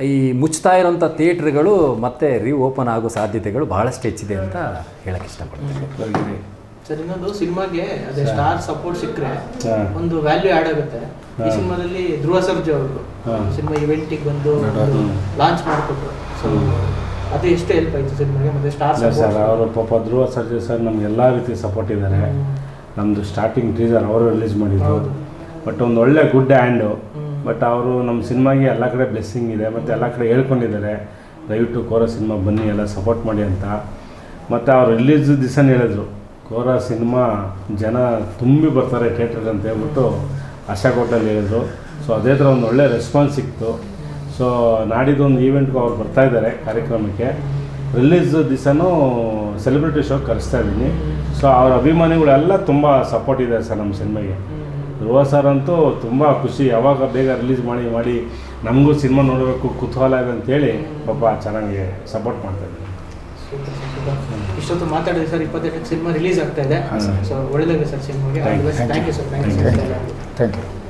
ಈ ಮುಚ್ತಾ ಇರೋಂಥ ಥಿಯೇಟ್ರ್ಗಳು ಮತ್ತೆ ರೀ ಓಪನ್ ಆಗೋ ಸಾಧ್ಯತೆಗಳು ಬಹಳಷ್ಟು ಹೆಚ್ಚಿದೆ ಅಂತ ಹೇಳಕ್ಕೆ ಇಷ್ಟಪಡ್ತೀನಿ. ಸರ್ ಇನ್ನೊಂದು ಸಿನಿಮಾಗೆ ಅದೇ ಸ್ಟಾರ್ ಸಪೋರ್ಟ್ ಸಿಕ್ಕರೆ ಒಂದು ವ್ಯಾಲ್ಯೂ ಆ್ಯಡ್ ಆಗುತ್ತೆ. ಈ ಸಿನಿಮಾದಲ್ಲಿ ಧ್ರುವ ಸರ್ಜಾ ಅವರು. ಸಿನಿಮಾ ಇವೆಂಟಿಗೆ ಬಂದು ಲಾಂಚ್ ಮಾಡಿಕೊಟ್ರು. ಸೊ ಅದು ಎಷ್ಟು ಹೆಲ್ಪ್ ಆಯಿತು ಸರ್ ನಿಮಗೆ? ಮತ್ತೆ ಸ್ಟಾರ್ ಇಲ್ಲ ಸರ್ ಅವರು ಪಾಪ ಧ್ರುವ ಸರ್ಜಿ ಸರ್ ನಮ್ಗೆ ಎಲ್ಲ ರೀತಿ ಸಪೋರ್ಟ್ ಇದ್ದಾರೆ ನಮ್ಮದು ಸ್ಟಾರ್ಟಿಂಗ್ ಟೀಸರ್ ಅವರು ರಿಲೀಸ್ ಮಾಡಿದ್ರು ಬಟ್ ಒಂದು ಒಳ್ಳೆ ಗುಡ್ ಹ್ಯಾಂಡು ಬಟ್ ಅವರು ನಮ್ಮ ಸಿನಿಮಾಗೆ ಎಲ್ಲ ಕಡೆ ಬ್ಲೆಸ್ಸಿಂಗ್ ಇದೆ. ಮತ್ತು ಎಲ್ಲ ಕಡೆ ಹೇಳ್ಕೊಂಡಿದ್ದಾರೆ. ದಯವಿಟ್ಟು ಕೋರ ಸಿನಿಮಾ ಬನ್ನಿ ಎಲ್ಲ ಸಪೋರ್ಟ್ ಮಾಡಿ ಅಂತ. ಮತ್ತು ಅವ್ರು ರಿಲೀಸ್ ದಿವಸನೇ ಹೇಳಿದ್ರು. ಕೋರ ಸಿನಿಮಾ ಜನ ತುಂಬಿ ಬರ್ತಾರೆ ಥಿಯೇಟರ್ ಅಂತ ಹೇಳ್ಬಿಟ್ಟು ಆಶಾ ಹೋಟೆಲ್ ಹೇಳಿದ್ರು. ಸೊ ಅದೇ ಥರ ಒಂದು ಒಳ್ಳೆ ರೆಸ್ಪಾನ್ಸ್ ಸಿಕ್ತು. ಸೊ ನಾಡಿದ್ದು ಒಂದು ಈವೆಂಟ್ಗೂ ಅವ್ರು ಬರ್ತಾ ಇದ್ದಾರೆ ಕಾರ್ಯಕ್ರಮಕ್ಕೆ. ರಿಲೀಸ್ ದಿವಸನೂ ಸೆಲೆಬ್ರಿಟಿ ಶೋ ಕರೆಸ್ತಾ ಇದ್ದೀನಿ. ಸೊ ಅವ್ರ ಅಭಿಮಾನಿಗಳೆಲ್ಲ ತುಂಬ ಸಪೋರ್ಟ್ ಇದ್ದಾರೆ ಸರ್ ನಮ್ಮ ಸಿನಿಮಾಗೆ ಧ್ರುವ ಸರ್ ಅಂತೂ ತುಂಬ ಖುಷಿ. ಯಾವಾಗ ಬೇಗ ರಿಲೀಸ್ ಮಾಡಿ ಮಾಡಿ ನಮಗೂ ಸಿನಿಮಾ ನೋಡಬೇಕು ಕುತೂಹಲ ಇದೆ ಅಂತೇಳಿ ಪಾಪ ಚೆನ್ನಾಗಿ ಸಪೋರ್ಟ್ ಮಾಡ್ತಾ ಇದ್ದೀನಿ ಇಷ್ಟೊತ್ತು ಮಾತಾಡಿದೆ ಸರ್ ಇಪ್ಪತ್ತೆಂಟಕ್ಕೆ ಸಿನಿಮಾ ರಿಲೀಸ್ ಆಗ್ತಾ ಇದೆ. ಸೊ ಒಳ್ಳೆದಾಗಿದೆ ಸರ್ ಸಿನಿಮಾಗೆ thank you sir thank you sir thank you